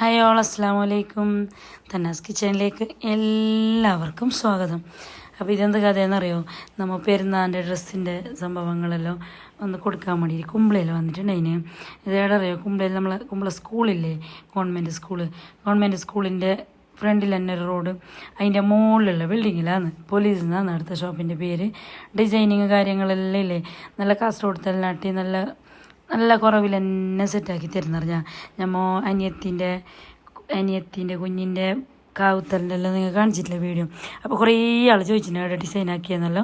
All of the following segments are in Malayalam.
ഹായ് ഓൾ അസ്സാം വലൈക്കും തന്നാസ് കിച്ചണിലേക്ക് എല്ലാവർക്കും സ്വാഗതം. അപ്പോൾ ഇതെന്ത് കഥയെന്നറിയോ നമ്മൾ പെരുന്നാളിന്റെ ഡ്രസ്സിന്റെ സംഭവങ്ങളെല്ലാം ഒന്ന് കൊടുക്കാൻ വേണ്ടി കുമ്പളയിൽ വന്നിട്ടുണ്ടായിന്. ഇതേടെ അറിയോ കുമ്പളയിൽ നമ്മൾ കുമ്പള സ്കൂളില്ലേ? Government school. ഗവൺമെന്റ് സ്കൂളിന്റെ ഫ്രണ്ടിൽ തന്നെ ഒരു റോഡ്. അതിന്റെ മുകളിലുള്ള ബിൽഡിങ്ങിലാണ്. പോലീസ് എന്നാണ് അടുത്ത ഷോപ്പിന്റെ പേര്. ഡിസൈനിങ് കാര്യങ്ങളെല്ലാം ഇല്ലേ? നല്ല കാസർഗോഡ് തലനാട്ടി നല്ല നല്ല കുറവിൽ തന്നെ സെറ്റാക്കി തരുന്നറിഞ്ഞ ഞമ്മോ അനിയത്തിന്റെ അനിയത്തിന്റെ കുഞ്ഞിന്റെ കാവുത്തലിന്റെ എല്ലാം നിങ്ങൾ കാണിച്ചിട്ടില്ല വീഡിയോ? അപ്പോൾ കുറേ ആൾ ചോദിച്ചിട്ടുണ്ട് എവിടെ ഡിസൈൻ ആക്കിയെന്നല്ലോ.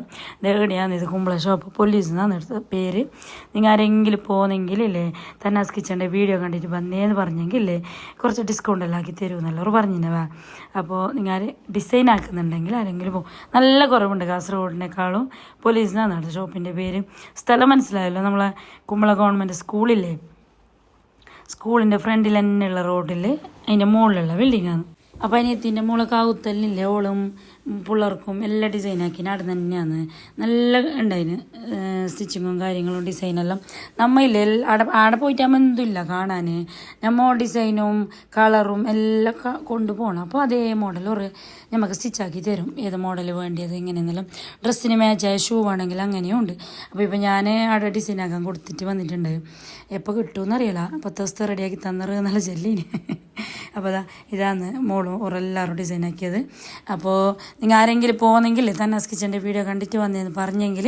എവിടെയാണ് ഇത് കുമ്പള ഷോപ്പ് പോലീസ് എന്നാണ് എടുത്ത പേര്. നിങ്ങൾ ആരെങ്കിലും പോകുന്നെങ്കിൽ ഇല്ലേ തന്നാസ് കിച്ചന്റെ വീഡിയോ കണ്ടിട്ട് വന്നേന്ന് പറഞ്ഞെങ്കിൽ ഇല്ലേ കുറച്ച് ഡിസ്കൗണ്ട് എല്ലാം ആക്കി തരുമെന്നല്ലോ അവർ പറഞ്ഞിരുന്നവാ അപ്പോൾ നിങ്ങൾ ഡിസൈൻ ആക്കുന്നുണ്ടെങ്കിൽ ആരെങ്കിലും പോകും നല്ല കുറവുണ്ട് കാസർഗോഡിനേക്കാളും. പോലീസ് എന്നാണ് അടുത്ത ഷോപ്പിന്റെ പേര്. സ്ഥലം മനസ്സിലായല്ലോ നമ്മളെ കുമ്പള ഗവൺമെന്റ് സ്കൂളില്ലേ സ്കൂളിന്റെ ഫ്രണ്ടിൽ തന്നെയുള്ള റോഡിൽ അതിന്റെ മുകളിലുള്ള ബിൽഡിങ്ങാണ് അപ്പോൾ അനിയത്തിന്റെ മോളെ കാവുത്തലിനില്ലേ ഓളും പിള്ളേർക്കും എല്ലാം ഡിസൈനാക്കി അവിടെ തന്നെയാണ്. നല്ല ഉണ്ടായിന് സ്റ്റിച്ചിങ്ങും കാര്യങ്ങളും ഡിസൈനെല്ലാം നമ്മയില്ലേ അവിടെ അവിടെ പോയിട്ടാകുമ്പോൾ എന്തുമില്ല കാണാൻ നമ്മൾ ഡിസൈനും കളറും എല്ലാം കൊണ്ടുപോകണം അപ്പോൾ അതേ മോഡൽ ഒരു നമുക്ക് സ്റ്റിച്ചാക്കി തരും. ഏത് മോഡൽ വേണ്ടിയത് എങ്ങനെയെന്നെല്ലാം ഡ്രസ്സിന് മാച്ചായ ഷൂ ആണെങ്കിൽ അങ്ങനെയും ഉണ്ട്. അപ്പോൾ ഇപ്പോൾ ഞാൻ അവിടെ ഡിസൈനാക്കാൻ കൊടുത്തിട്ട് വന്നിട്ടുണ്ട്. എപ്പോൾ കിട്ടുമെന്ന് അറിയില്ല പത്ത് ദിവസത്തെ റെഡിയാക്കി തന്നറ് നല്ല ചെല്ലീന്. അപ്പോൾ അതാ ഇതാണ് മോളും ഓരെല്ലാവരും ഡിസൈനാക്കിയത് അപ്പോൾ നിങ്ങൾ ആരെങ്കിലും പോകുന്നെങ്കിൽ തന്നെ കിച്ചന്റെ വീഡിയോ കണ്ടിട്ട് വന്നതെന്ന് പറഞ്ഞെങ്കിൽ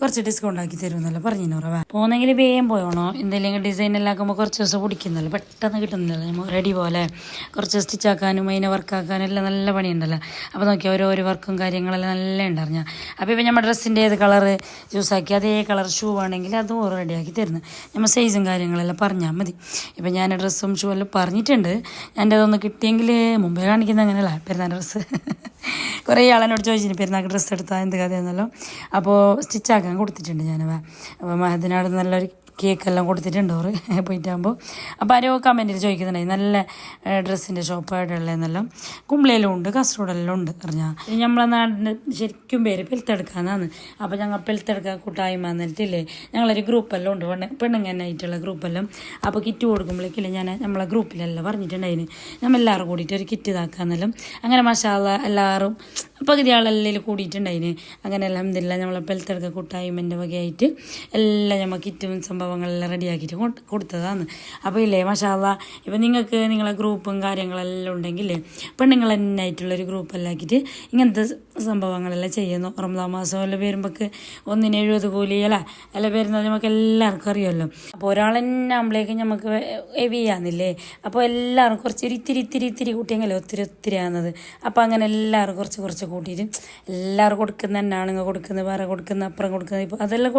കുറച്ച് ഡിസ്കൗണ്ട് ആക്കി തരുമെന്നല്ലോ പറഞ്ഞു ഉറവാ പോകുന്നെങ്കിൽ വേഗം പോയണോ? എന്തെങ്കിലും ഡിസൈൻ എല്ലാം ആക്കുമ്പോൾ കുറച്ച് ദിവസം പിടിക്കുന്നല്ലോ. പെട്ടെന്ന് കിട്ടുന്നില്ലല്ലോ നമ്മൾ റെഡി പോലെ. കുറച്ച് സ്റ്റിച്ച് ആക്കാനും അതിനെ വർക്കാക്കാനും എല്ലാം നല്ല പണിയുണ്ടല്ലോ. അപ്പോൾ നോക്കിയാൽ ഓരോരോ വർക്കും കാര്യങ്ങളെല്ലാം നല്ല ഉണ്ടായിരുന്നു അപ്പോൾ ഇപ്പോൾ നമ്മുടെ ഡ്രസ്സിന്റെ ഏത് കളറ് ജ്യൂസാക്കി അതേ കളർ ഷൂ ആണെങ്കിൽ അതും റെഡിയാക്കി തരുന്നു. നമ്മൾ സൈസും കാര്യങ്ങളെല്ലാം പറഞ്ഞാൽ മതി. ഇപ്പം ഞാൻ ഡ്രസ്സും ഷൂ എല്ലാം പറഞ്ഞിട്ടുണ്ട്. എന്റെ അതൊന്ന് കിട്ടിയെങ്കിൽ മുമ്പേ കാണിക്കുന്ന അങ്ങനെയല്ല. പെരുന്നാൾ ഡ്രസ്സ് കുറേ ആളെന്നോട് ചോദിച്ചിന് പെരുന്നാൾക്ക് ഡ്രസ്സ് എടുത്താൽ എന്ത് കഥയെന്നല്ലോ? അപ്പോൾ സ്റ്റിച്ചാക്കാൻ കൊടുത്തിട്ടുണ്ട് ഞാൻ അപ്പോൾ മഹദിനാട് നല്ലൊരു കേക്കെല്ലാം കൊടുത്തിട്ടുണ്ട് ഓറ് പോയിട്ടാകുമ്പോൾ. അപ്പോൾ ആരോ കമന്റിൽ ചോദിക്കുന്നുണ്ടായി നല്ല ഡ്രസ്സിന്റെ ഷോപ്പ് എവിടെയുള്ളതെന്നെല്ലാം കുമ്പളയിലും ഉണ്ട് കാസർഗോഡെല്ലാം ഉണ്ട് പറഞ്ഞാൽ നമ്മളെ നാടിന്റെ ശരിക്കും പേര് പെൽത്തെടുക്കാന്നാണ് അപ്പോൾ ഞങ്ങൾ പെൽത്തെടുക്കാൻ കൂട്ടായ്മ എന്നിട്ടില്ലേ ഞങ്ങളൊരു ഗ്രൂപ്പെല്ലാം ഉണ്ട് പെണ്ണ് പെണ്ണുങ്ങനായിട്ടുള്ള ഗ്രൂപ്പെല്ലാം. അപ്പോൾ കിറ്റ് കൊടുക്കുമ്പോഴേക്കില്ലേ ഞാൻ നമ്മളെ ഗ്രൂപ്പിലെല്ലാം പറഞ്ഞിട്ടുണ്ടായിന്. നമ്മൾ എല്ലാവരും കൂടിയിട്ട് ഒരു കിറ്റ് ഇതാക്കാന്നെല്ലാം. അങ്ങനെ മസാല എല്ലാവരും പകുതി ആളെല്ലാം കൂടിയിട്ടുണ്ടായിന്. അങ്ങനെ അലഹമില്ല നമ്മളെ പെൽത്തെടുക്ക കൂട്ടായ്മന്റെ വകയായിട്ട് എല്ലാം നമ്മൾ കിറ്റും സംഭവങ്ങളെല്ലാം റെഡിയാക്കിയിട്ട് കൊടുത്തതാണ്. അപ്പോൾ ഇല്ലേ മഷാല ഇപ്പം നിങ്ങൾക്ക് നിങ്ങളെ ഗ്രൂപ്പും കാര്യങ്ങളെല്ലാം ഉണ്ടെങ്കിൽ പെണ്ണുങ്ങൾ തന്നെ ആയിട്ടുള്ളൊരു ഗ്രൂപ്പെല്ലാം ആക്കിയിട്ട് ഇങ്ങനത്തെ സംഭവങ്ങളെല്ലാം ചെയ്യുന്നു. റംസാൻ മാസം എല്ലാം വരുമ്പോൾക്ക് ഒന്നിന് എഴുപത് കൂലി അല്ല എല്ലാം വരുന്നത് നമുക്ക് എല്ലാവർക്കും അറിയാമല്ലോ അപ്പോൾ ഒരാൾ തന്നെ ആകുമ്പോഴേക്ക് നമുക്ക് ഹെവി ആകുന്നില്ലേ അപ്പോൾ എല്ലാവരും കുറച്ച് ഒരു ഇത്തിരി ഇത്തിരി ഇത്തിരി കൂട്ടിയെങ്കിലും ഒത്തിരി ഒത്തിരി ആകുന്നത് അപ്പോൾ അങ്ങനെ എല്ലാവരും കുറച്ച് കുറച്ച് കൂട്ടിയിട്ട് എല്ലാവരും കൊടുക്കുന്ന തന്നെയാണ്. ഇങ്ങ് കൊടുക്കുന്നത് വേറെ കൊടുക്കുന്ന അപ്പുറം കൊടുക്കുന്നത്. ഇപ്പോൾ അതെല്ലാം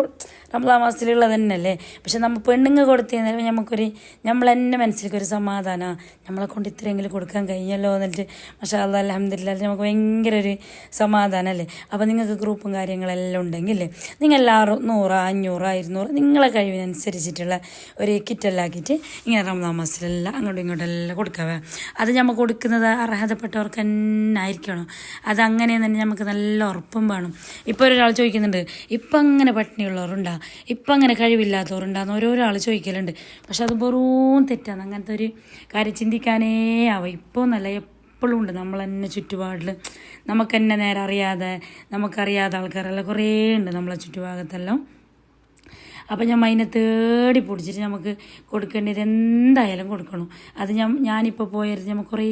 റംസാ മാസത്തിലുള്ളത് തന്നെയല്ലേ? പക്ഷെ നമ്മൾ പെണ്ണുങ്ങൾ കൊടുത്തു കഴിഞ്ഞാൽ നമുക്കൊരു നമ്മൾ തന്നെ മനസ്സിലേക്ക് ഒരു സമാധാനമാണ് നമ്മളെ കൊണ്ട് ഇത്രയെങ്കിലും കൊടുക്കാൻ കഴിഞ്ഞല്ലോ എന്നിട്ട് പക്ഷേ അത് അലഹമില്ല നമുക്ക് ഭയങ്കര ഒരു സമാധാനമല്ലേ അപ്പോൾ നിങ്ങൾക്ക് ഗ്രൂപ്പും കാര്യങ്ങളെല്ലാം ഉണ്ടെങ്കിൽ നിങ്ങൾ എല്ലാവരും നൂറ് അഞ്ഞൂറ് ഇരുന്നൂറ് നിങ്ങളെ കഴിവിനനുസരിച്ചിട്ടുള്ള ഒരു കിറ്റെല്ലാം ആക്കിയിട്ട് ഇങ്ങനെ റംസാൻ മാസത്തിലെല്ലാം അങ്ങോട്ടും ഇങ്ങോട്ടും എല്ലാം കൊടുക്കാവേ. അത് നമ്മൾ കൊടുക്കുന്നത് അർഹതപ്പെട്ടവർക്ക് തന്നെ ആയിരിക്കണം. അത് അങ്ങനെ തന്നെ നമുക്ക് നല്ല ഉറപ്പും വേണം. ഇപ്പോൾ ഒരാൾ ചോദിക്കുന്നുണ്ട് ഇപ്പം അങ്ങനെ പട്ടിണിയുള്ളവരുണ്ടാ? ഇപ്പം അങ്ങനെ കഴിവില്ലാത്തവരുണ്ടാന്ന് ഓരോരോ ആൾ ചോദിക്കലുണ്ട്. പക്ഷെ അത് വെറും തെറ്റാണ് അങ്ങനത്തെ ഒരു കാര്യം ചിന്തിക്കാനേ ആവാം. ഇപ്പോൾ നല്ല എപ്പോഴും ഉണ്ട്. നമ്മൾ തന്നെ ചുറ്റുപാടിൽ നമുക്ക് തന്നെ നേരെ അറിയാതെ നമുക്കറിയാത്ത ആൾക്കാരെല്ലാം കുറേ ഉണ്ട് നമ്മളെ ചുറ്റുഭാഗത്തെല്ലാം. അപ്പം ഞാൻ അതിനെ തേടി പിടിച്ചിട്ട് നമുക്ക് കൊടുക്കേണ്ടത് എന്തായാലും കൊടുക്കണം. അത് ഞാൻ ഞാനിപ്പോൾ പോയത് ഞാൻ കുറേ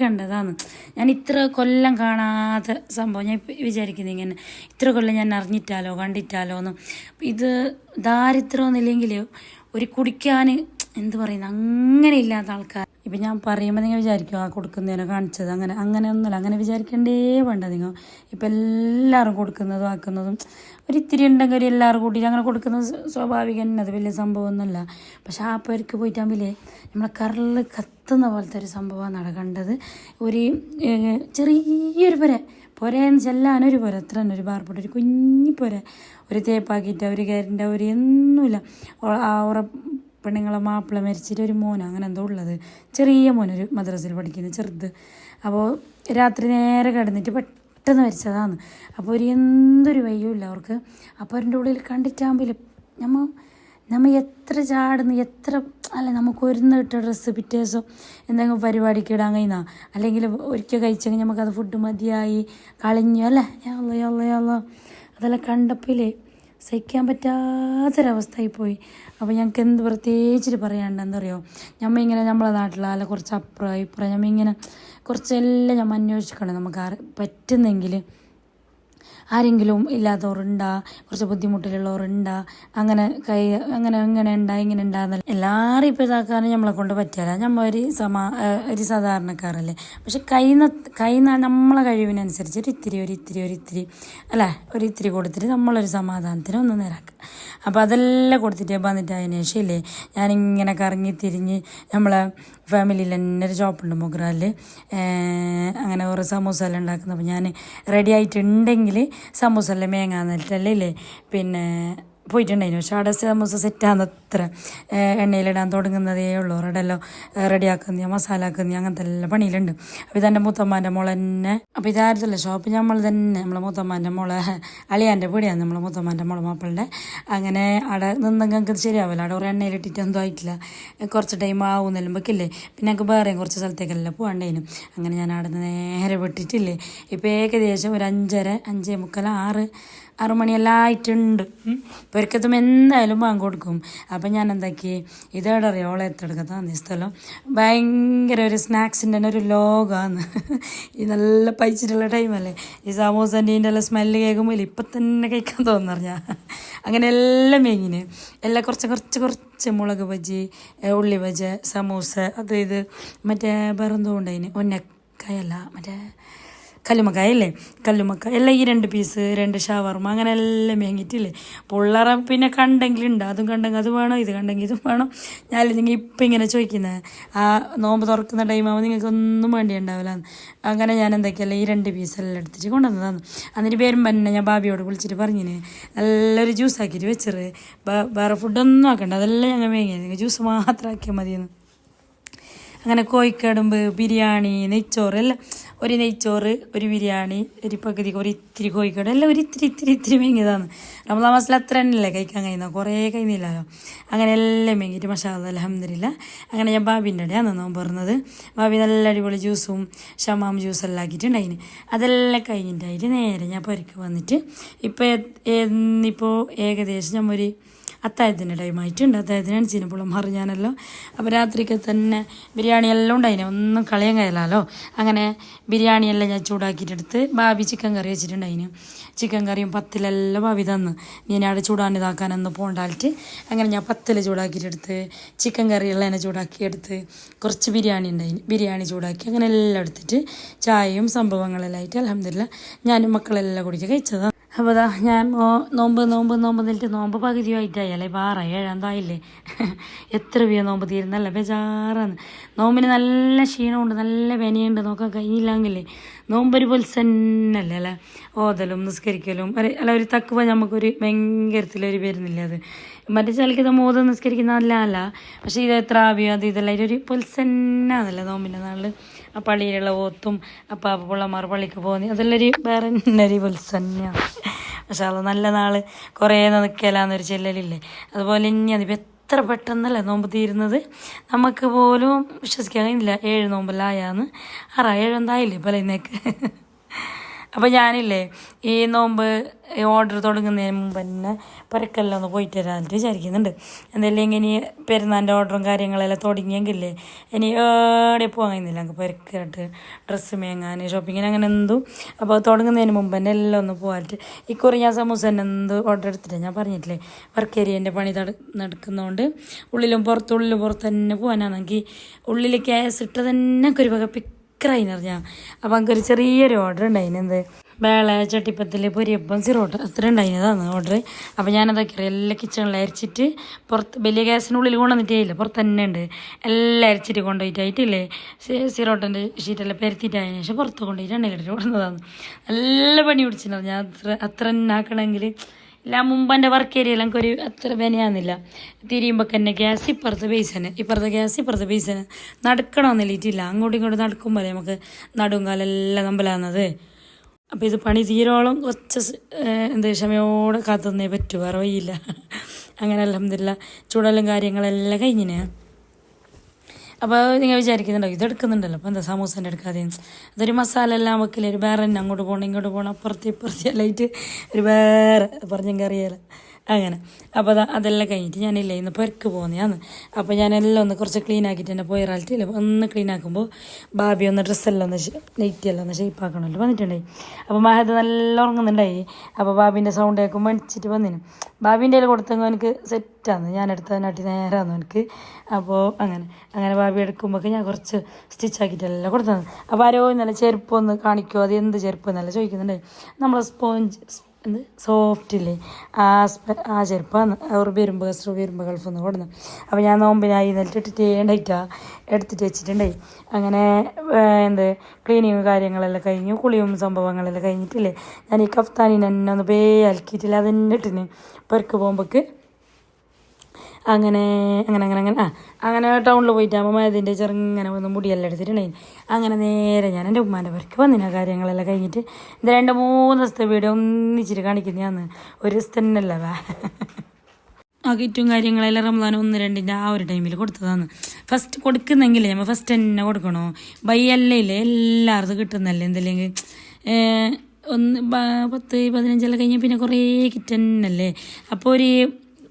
കണ്ടതാണ്. ഞാൻ ഇത്ര കൊല്ലം കാണാത്ത സംഭവം ഞാൻ വിചാരിക്കുന്നത് ഇങ്ങനെ. ഇത്ര കൊല്ലം ഞാൻ അറിഞ്ഞിട്ടാലോ കണ്ടിട്ടാലോ എന്ന്. ഇത് ദാരിദ്ര്യമൊന്നുമില്ലെങ്കിൽ ഒരു കുടിക്കാൻ എന്ത് പറയുന്ന? അങ്ങനെ ഇല്ലാത്ത ആൾക്കാർ. ഇപ്പം ഞാൻ പറയുമ്പോൾ നിങ്ങൾ വിചാരിക്കും ആ കൊടുക്കുന്നതിനെ കാണിച്ചത് അങ്ങനെ അങ്ങനെ ഒന്നുമില്ല അങ്ങനെ വിചാരിക്കേണ്ടേ വേണ്ട നിങ്ങൾ. ഇപ്പം എല്ലാവരും കൊടുക്കുന്നതും ആക്കുന്നതും ഒരിത്തിരി ഉണ്ടെങ്കിൽ എല്ലാവരും കൂട്ടിയിട്ട് അങ്ങനെ കൊടുക്കുന്നത് സ്വ- സ്വാഭാവികം തന്നെ. അത് വലിയ സംഭവമൊന്നുമല്ല. പക്ഷെ ആ പേർക്ക് പോയിട്ടാകുമ്പില്ലേ നമ്മളെ കരളിൽ കത്തുന്ന പോലത്തെ ഒരു സംഭവമാണ് അവിടെ കണ്ടത്. ഒരു ചെറിയൊരു പുര. പുരയെന്ന് ചെല്ലാനൊരു പുര. അത്ര തന്നെ ഒരു ബാർപ്പൊട്ട് ഒരു കുഞ്ഞി പുര. ഒരു തേപ്പാക്കിയിട്ട് ഒരു കയറിന്റെ ഒരു ഒന്നുമില്ല. ആ ഉറ പെണ്ണുങ്ങളെ മാപ്പിള മരിച്ചിട്ട് ഒരു മോൻ അങ്ങനെ എന്തോ ഉള്ളത്. ചെറിയ മോൻ ഒരു മദ്രസയിൽ പഠിക്കുന്ന ചെറുത്. അപ്പോൾ രാത്രി നേരെ കിടന്നിട്ട് പെട്ടെന്ന് മരിച്ചതാണ്. അപ്പോൾ ഒരു എന്തൊരു വയ്യുമില്ല അവർക്ക്. അപ്പോൾ അവരുടെ ഉള്ളിൽ കണ്ടിട്ടാകുമ്പോൾ നമ്മൾ നമ്മൾ എത്ര ചാടുന്നു എത്ര അല്ല നമുക്ക് ഒരുന്ന് കിട്ട ഡ്രസ്സ് പിറ്റേ ദിവസം എന്തെങ്കിലും പരിപാടിക്ക് ഇടാൻ കഴിയുന്ന. അല്ലെങ്കിൽ ഒരിക്കൽ കഴിച്ചെങ്കിൽ നമുക്കത് ഫുഡ് മതിയായി കളഞ്ഞു അല്ലേ? യാള്ള യാള്ള യാള്ള അതെല്ലാം കണ്ടപ്പോഴേ സഹിക്കാൻ പറ്റാത്തൊരവസ്ഥയായി പോയി. അപ്പോൾ ഞങ്ങൾക്ക് എന്ത് പ്രത്യേകിച്ചിട്ട് പറയാണ്ട് എന്താ പറയുക ഞമ്മ ഇങ്ങനെ നമ്മളെ നാട്ടിലെ അല്ല കുറച്ച് അപ്പുറം ഇപ്പുറം ഞമ്മ ഇങ്ങനെ കുറച്ചെല്ലാം ഞമ്മ അന്വേഷിക്കണം. നമുക്ക് പറ്റുന്നെങ്കിൽ ആരെങ്കിലും ഇല്ലാത്തവരുണ്ടാ കുറച്ച് ബുദ്ധിമുട്ടിലുള്ളവരുണ്ടാ അങ്ങനെ കൈ അങ്ങനെ ഇങ്ങനെ ഉണ്ടാ ഇങ്ങനെ ഉണ്ടാകുന്ന എല്ലാവരും ഇപ്പോൾ ഇതാക്കാനും നമ്മളെ കൊണ്ട് പറ്റില്ല നമ്മൾ ഒരു സമാ ഒരു സാധാരണക്കാരല്ലേ. പക്ഷെ കൈ കൈ നമ്മളെ കഴിവിനനുസരിച്ച് ഒരു ഇത്തിരി ഒരു ഇത്തിരി ഒരു ഇത്തിരി അല്ലേ ഒരു ഇത്തിരി കൊടുത്തിട്ട് നമ്മളൊരു സമാധാനത്തിന് ഒന്ന് നേരാക്കുക അപ്പോൾ അതെല്ലാം കൊടുത്തിട്ട് വന്നിട്ട് അതിന് ശേഷം ഇല്ലേ ഞാനിങ്ങനെ കറങ്ങി തിരിഞ്ഞ് നമ്മളെ ഫാമിലിയിൽ തന്നെ ഒരു ഷോപ്പുണ്ട് അങ്ങനെ കുറേ സമൂസ എല്ലാം ഉണ്ടാക്കുന്നത് അപ്പോൾ ഞാൻ റെഡി ആയിട്ടുണ്ടെങ്കിൽ സമൂസ എല്ലാം മേങ്ങാന്നിട്ടല്ലേ പിന്നെ പോയിട്ടുണ്ടായിരുന്നു. പക്ഷെ അവിടെ സമൂസ സെറ്റാന്ന് അത്ര എണ്ണയിലിടാൻ തുടങ്ങുന്നതേ ഉള്ളൂ. റെഡെല്ലാം റെഡിയാക്കുന്ന മസാല ആക്കുന്ന അങ്ങനത്തെ എല്ലാ പണിയിലുണ്ട്. അപ്പോൾ ഇതെന്റെ മൂത്തമ്മാന്റെ മോളെ തന്നെ അപ്പോൾ ഇതായിരുന്നല്ലോ ഷോപ്പ് നമ്മൾ തന്നെ. നമ്മളെ മൂത്തമ്മാന്റെ മോളെ അളിയാന്റെ പീടിയാണ് നമ്മളെ മൂത്തമ്മാന്റെ മോളെ മാപ്പിളുടെ അങ്ങനെ അവിടെ നിന്നെങ്കിൽ ഞങ്ങൾക്ക് ശരിയാവില്ല. അവിടെ ഒരു എണ്ണയിലിട്ടിട്ട് എന്തോ ആയിട്ടില്ല. കുറച്ച് ടൈം ആവുന്നെല്ലാം വെക്കില്ലേ? പിന്നെ ഞങ്ങൾക്ക് വേറെയും കുറച്ച് സ്ഥലത്തേക്കെല്ലാം പോകണ്ടേനും അങ്ങനെ ഞാൻ അവിടെ നിന്ന് നേരെ വിട്ടിട്ടില്ലേ? ഇപ്പോൾ ഏകദേശം ഒരു അഞ്ചര അഞ്ചേ മുക്കാൽ ആറ് ആറ് മണിയെല്ലാം ആയിട്ടുണ്ട് പൊരുക്കത്തും എന്തായാലും ബാങ്ക് കൊടുക്കും. അപ്പം ഞാൻ എന്താക്കി ഇതോടെ അറിയാം ഓളെ തന്നെ സ്ഥലം. ഭയങ്കര ഒരു സ്നാക്സിന്റെ തന്നെ ഒരു ലോകമാണ് ഈ നല്ല പൈച്ചിട്ടുള്ള ടൈമല്ലേ ഈ സമൂസന്റെ ഇതിന്റെ എല്ലാം സ്മെല്ല് കേൾക്കുമ്പോൾ ഇപ്പം തന്നെ കഴിക്കാൻ തോന്നുന്നറിഞ്ഞാ അങ്ങനെ എല്ലാം മേങ്ങിന് എല്ലാം കുറച്ച് കുറച്ച് കുറച്ച് മുളക് ബജി ഉള്ളി ബജി സമൂസ അത് ഇത് മറ്റേ വേറെന്തോ ഉണ്ടായിന്? ഒന്നക്കായല്ല മറ്റേ കല്ലുമക്കായ അല്ലേ? കല്ലുമക്ക എല്ലാം ഈ രണ്ട് പീസ് രണ്ട് ഷവർമ അങ്ങനെ എല്ലാം മേങ്ങിയിട്ടില്ലേ? പുള്ളറ പിന്നെ കണ്ടെങ്കിലുണ്ട് അതും കണ്ടെങ്കിൽ അത് വേണം ഇത് കണ്ടെങ്കിൽ ഇതും വേണം. ഞാൻ നിങ്ങൾ ഇപ്പം ഇങ്ങനെ ചോദിക്കുന്നത് ആ നോമ്പ് തുറക്കുന്ന ടൈമാകുമ്പോൾ നിങ്ങൾക്ക് ഒന്നും വേണ്ടി ഉണ്ടാവില്ല അങ്ങനെ ഞാൻ എന്തൊക്കെയല്ല ഈ രണ്ട് പീസെല്ലാം എടുത്തിട്ട് കൊണ്ടുവന്നതാണ്. എന്നിട്ട് പേരും തന്നെ ഞാൻ ബാബിയോട് വിളിച്ചിട്ട് പറഞ്ഞിന് നല്ലൊരു ജ്യൂസ് ആക്കിയിട്ട് വെച്ചറ് വേറെ ഫുഡൊന്നും ആക്കണ്ട. അതെല്ലാം ഞങ്ങൾ മേങ്ങിയത്. ജ്യൂസ് മാത്രം ആക്കിയാൽ മതിയെന്ന്. അങ്ങനെ കോഴിക്കടുമ്പ് ബിരിയാണി നെയ്ച്ചോറ് എല്ലാം ഒരു നെയ്ച്ചോറ് ഒരു ബിരിയാണി ഒരു പകുതി ഒരു ഇത്തിരി കോഴിക്കട് എല്ലാം ഒരു ഇത്തിരി ഇത്തിരി ഇത്തിരി മേങ്ങിയതാണ് റമദാ മാസത്തിൽ അത്ര തന്നെയല്ലേ കഴിക്കാൻ കഴിയുന്ന? കുറേ കഴിയുന്നില്ലല്ലോ. അങ്ങനെ എല്ലാം മേങ്ങിയിട്ട് മഷാല അലഹമില്ല അങ്ങനെ ഞാൻ ബാബിന്റെ അടിയാണ് നോമ്പ് പറഞ്ഞത് ബാബി നല്ല അടിപൊളി ജ്യൂസും ഷമാം ജ്യൂസും എല്ലാം ആക്കിയിട്ടുണ്ടായിന്. അതെല്ലാം കഴിഞ്ഞിട്ടായിട്ട് നേരെ ഞാൻ പുരക്ക് വന്നിട്ട് ഇപ്പോൾ ഇപ്പോൾ ഏകദേശം ഞാൻ ഒരു അത്താഴത്തിന്റെ ടൈമായിട്ടുണ്ട് അത്താഴത്തിന് അണിച്ചിനപ്പോൾ മറിഞ്ഞാനല്ലോ അപ്പോൾ രാത്രിക്ക് തന്നെ ബിരിയാണി എല്ലാം ഉണ്ടായിന്. ഒന്നും കളയാൻ കയലാലോ. അങ്ങനെ ബിരിയാണിയെല്ലാം ഞാൻ ചൂടാക്കിയിട്ടെടുത്ത് ബാബി ചിക്കൻ കറി വെച്ചിട്ടുണ്ടായിന്. ചിക്കൻ കറിയും പത്തിലെല്ലാം ബാബി തന്ന്. ഞാൻ അവിടെ ചൂടാൻ ഇതാക്കാനൊന്ന് പോണ്ടാലിട്ട് അങ്ങനെ ഞാൻ പത്തിൽ ചൂടാക്കിയിട്ടെടുത്ത് ചിക്കൻ കറിയെല്ലാം എന്നെ ചൂടാക്കിയെടുത്ത് കുറച്ച് ബിരിയാണി ഉണ്ടായിന് ബിരിയാണി ചൂടാക്കി അങ്ങനെ എല്ലാം എടുത്തിട്ട് ചായയും സംഭവങ്ങളെല്ലാം ആയിട്ട് അലഹമില്ല ഞാനും മക്കളെല്ലാം കുടിച്ച് കഴിച്ചതാണ് അപ്പോൾ അതാ ഞാൻ നോമ്പ് നോമ്പ് നോമ്പ് നിന്നിട്ട് നോമ്പ് പകുതിയായിട്ടായി അല്ലേ? പാറ ഏഴാന്തായില്ലേ? എത്ര പേര് നോമ്പ് തീരുന്നല്ല ബേജാറാന്ന് നോമ്പിന് നല്ല ക്ഷീണമുണ്ട് നല്ല പനിയുണ്ട്. നോക്കാൻ കഴിഞ്ഞില്ലെങ്കിലേ നോമ്പൊരു പൊൽസന്നല്ലേ? അല്ലേ ഓതലും നിസ്കരിക്കലും ഒരു അല്ല ഒരു തക്കുവ നമുക്കൊരു ഭയങ്കരത്തിലൊരു വരുന്നില്ല അത്? മറ്റേ ചിലക്ക് മോദം നിസ്കരിക്കുന്ന അല്ല. പക്ഷേ ഇത് എത്ര ആവിയോ അത് ഇതെല്ലാം. ഒരു പൊൽസന്നാന്നല്ലേ നോമ്പിന്റെ നാളിൽ ആ പള്ളിയിലുള്ള ഓത്തും അപ്പം പിള്ളമാർ പള്ളിക്ക് പോകുന്നത് അതെല്ലാം ഒരു വേറെ ഒരു പൊൽസന്നെയാണ് പക്ഷെ അത് നല്ല നാൾ കുറേ നിൽക്കലാന്നൊരു ചെല്ലലില്ലേ. അതുപോലെ ഇനി അതിപ്പോൾ എത്ര പെട്ടെന്നല്ലേ നോമ്പ് തീരുന്നത്? നമുക്ക് പോലും വിശ്വസിക്കാൻ കഴിയുന്നില്ല. ഏഴ് നോമ്പെല്ലായാന്ന്. ആറാ ഏഴെന്തായില്ലേ പല ഇന്നേക്ക്? അപ്പോൾ ഞാനില്ലേ ഈ നോമ്പ് ഓർഡർ തുടങ്ങുന്നതിന് മുമ്പ് തന്നെ പുരക്കെല്ലാം ഒന്ന് പോയിട്ട് വരാനായിട്ട് വിചാരിക്കുന്നുണ്ട്. എന്തായാലും ഇങ്ങനെ പെരുന്നാന്റെ ഓർഡറും കാര്യങ്ങളെല്ലാം തുടങ്ങിയെങ്കിലേ ഇനി എവിടെ പോകാൻ കഴിയുന്നില്ല. നമുക്ക് പുരക്കായിട്ട് ഡ്രസ്സ് മേങ്ങാൻ ഷോപ്പിങ്ങിന് അങ്ങനെ എന്തും. അപ്പോൾ തുടങ്ങുന്നതിന് മുമ്പ് തന്നെ എല്ലാം ഒന്ന് പോകാനായിട്ട് ഇക്കുറി ഞാൻ സമൂസ തന്നെ എന്ത് ഓർഡർ എടുത്തിട്ട് ഞാൻ പറഞ്ഞിട്ടില്ലേ? വർക്ക് ഏരിയേന്റെ പണി നടക്കുന്നതുകൊണ്ട് ഉള്ളിലും പുറത്തുള്ളിലും പുറത്ത് തന്നെ പോകാനാണെങ്കിൽ ഉള്ളിൽ ഗ്യാസ് ഇട്ട് തന്നെ ഒരു വക പിക്കറായിന്ന് പറഞ്ഞാൽ അപ്പം എനിക്ക് ഒരു ചെറിയൊരു ഓർഡർ ഉണ്ടായിന് എന്ത്? വേള ചട്ടിപ്പത്തിൽ പൊരിയപ്പം സിറോട്ട് അത്ര ഉണ്ടായിരുന്നതാണ് ഓർഡർ അപ്പോൾ ഞാനതൊക്കെ എല്ലാ കിച്ചണിൽ അരിച്ചിട്ട് പുറത്ത് വലിയ ഗ്യാസിനുള്ളിൽ കൊണ്ടുവന്നിട്ടേ ഇല്ല പുറത്ത് തന്നെ ഉണ്ട് എല്ലാം അരിച്ചിട്ട് കൊണ്ടുപോയിട്ടായിട്ടില്ലേ സിറോട്ടന്റെ ഷീറ്റെല്ലാം പെരത്തിയിട്ടായതിനു ശേഷം പുറത്ത് കൊണ്ടുപോയിട്ട് എണ്ണയിലിട്ട് ഓടുന്നതാണ് നല്ല പണി പിടിച്ചിട്ടുണ്ടാവും ഞാൻ അത്ര അത്ര തന്നെ ആക്കണമെങ്കിൽ ഇല്ല മുമ്പ് എന്റെ വർക്ക് ഏരിയയിൽ എല്ലാം ഒരു അത്ര വിനയാന്നില്ല തിരിയുമ്പോൾ തന്നെ ഗ്യാസ് ഇപ്പുറത്ത് ബേസന് ഇപ്പുറത്തെ ഗ്യാസ് ഇപ്പുറത്തെ ബേസന് നടക്കണമെന്നില്ലിട്ടില്ല അങ്ങോട്ടും ഇങ്ങോട്ടും നടക്കുമ്പോൾ നമുക്ക് നടും കാലെല്ലാം നമ്പലാകുന്നത് അപ്പോൾ ഇത് പണി തീരോളം കുറച്ച് എന്ത് ക്ഷമയോടെ കാത്തുനിന്നേ പറ്റൂ വേറെ വയ്യില്ല അങ്ങനെ അലഹമില്ല ചൂടലും കാര്യങ്ങളെല്ലാം കഴിഞ്ഞിന്. അപ്പോൾ നിങ്ങൾ വിചാരിക്കുന്നുണ്ടോ? ഇതെടുക്കുന്നുണ്ടല്ലോ അപ്പോൾ എന്താ സമൂസന്റെ എടുക്കാതെ? അതൊരു മസാല എല്ലാം വെക്കില്ല ഒരു വേറെ തന്നെ അങ്ങോട്ട് പോകണം ഇങ്ങോട്ട് പോകണം അപ്പുറത്ത് ഇപ്പുറത്ത് ലൈറ്റ് ഒരു വേറെ പറഞ്ഞെങ്കിൽ അറിയാലോ അങ്ങനെ. അപ്പോൾ അതാ അതെല്ലാം കഴിഞ്ഞിട്ട് ഞാനില്ലേ ഇന്ന് പെരക്ക് പോകുന്നതാണ് അപ്പോൾ ഞാനെല്ലാം ഒന്ന് കുറച്ച് ക്ലീൻ ആക്കിയിട്ട് തന്നെ പോയി ഇല്ല ഒന്ന് ക്ലീൻ ആക്കുമ്പോൾ ബാബി ഒന്ന് ഡ്രസ്സെല്ലാം ഒന്ന് നെയ്റ്റി എല്ലാം ഒന്ന് ഷേപ്പ് ആക്കണമല്ലോ വന്നിട്ടുണ്ടായി അപ്പോൾ മഹത് നല്ല ഉറങ്ങുന്നുണ്ടായി. അപ്പോൾ ബാബിന്റെ സൗണ്ട് കേൾക്കുമ്പോൾ മണിച്ചിട്ട് വന്നിന്. ബാബിന്റെ കയ്യിൽ കൊടുത്തെങ്കിൽ എനിക്ക് സെറ്റാണ് ഞാൻ എടുത്ത നാട്ടി നേരാന്ന് എനിക്ക് അപ്പോൾ അങ്ങനെ അങ്ങനെ ബാബി എടുക്കുമ്പോഴൊക്കെ ഞാൻ കുറച്ച് സ്റ്റിച്ച് ആക്കിയിട്ടെല്ലാം കൊടുത്തത് അപ്പോൾ ആരോ ഇന്നലെ ചെരുപ്പ് ഒന്ന് കാണിക്കുമോ അത് എന്ത് ചെരുപ്പ് എന്നല്ല ചോദിക്കുന്നുണ്ട്. നമ്മളെ സ്പോഞ്ച് എന്ത്? സോഫ്റ്റില്ലേ ആ ആ ചെരുപ്പാണ് അവർ വരുമ്പോൾ കസ്റ്റർ വരുമ്പോൾ ഗൾഫിൽ കൊടുന്നു. അപ്പോൾ ഞാൻ നോമ്പിനായി എന്നിട്ട് ഇട്ടിട്ടേണ്ടായിട്ടാ എടുത്തിട്ട് വെച്ചിട്ടുണ്ടായി അങ്ങനെ എന്ത്? ക്ലീനിങ് കാര്യങ്ങളെല്ലാം കഴിഞ്ഞു. കുളിയും സംഭവങ്ങളെല്ലാം കഴിഞ്ഞിട്ടില്ലേ. ഞാൻ ഈ കഫ്താനിനെ തന്നെ ഒന്ന് പേ അലക്കിയിട്ടില്ല. അതെന്നെ ഇട്ടിന്. പെർക്ക് പോകുമ്പോൾക്ക് അങ്ങനെ അങ്ങനെ അങ്ങനെ അങ്ങനെ. ആ അങ്ങനെ ടൗണിൽ പോയിട്ടാകുമ്പോൾ മയതിന്റെ ചെറുങ്ങനെ വന്ന് മുടിയെല്ലാം എടുത്തിട്ടുണ്ടായി അങ്ങനെ നേരെ ഞാൻ എന്റെ ഉമ്മാന്റെ പേർക്ക് വന്നിന. കാര്യങ്ങളെല്ലാം കഴിഞ്ഞിട്ട് ഇത് രണ്ട് മൂന്ന് ദിവസത്തെ വീഡിയോ ഒന്നിച്ചിട്ട് കാണിക്കുന്നതാണ് ഒരു ദിവസത്തെ തന്നെയല്ല ആ കിറ്റും കാര്യങ്ങളെല്ലാം റംസാൻ ഒന്ന് രണ്ടിന്റെ ആ ഒരു ടൈമിൽ കൊടുത്തതാണ്. ഫസ്റ്റ് കൊടുക്കുന്നെങ്കിൽ നമ്മൾ ഫസ്റ്റ് തന്നെ കൊടുക്കണോ? ബൈ അല്ലേ ഇല്ലേ എല്ലാവർക്കും കിട്ടുന്നല്ലേ എന്തില്ലെങ്കിൽ ഒന്ന് പത്ത് പതിനഞ്ചെല്ലാം കഴിഞ്ഞാൽ പിന്നെ കുറേ കിറ്റ് തന്നെയല്ലേ? അപ്പോൾ ഒരു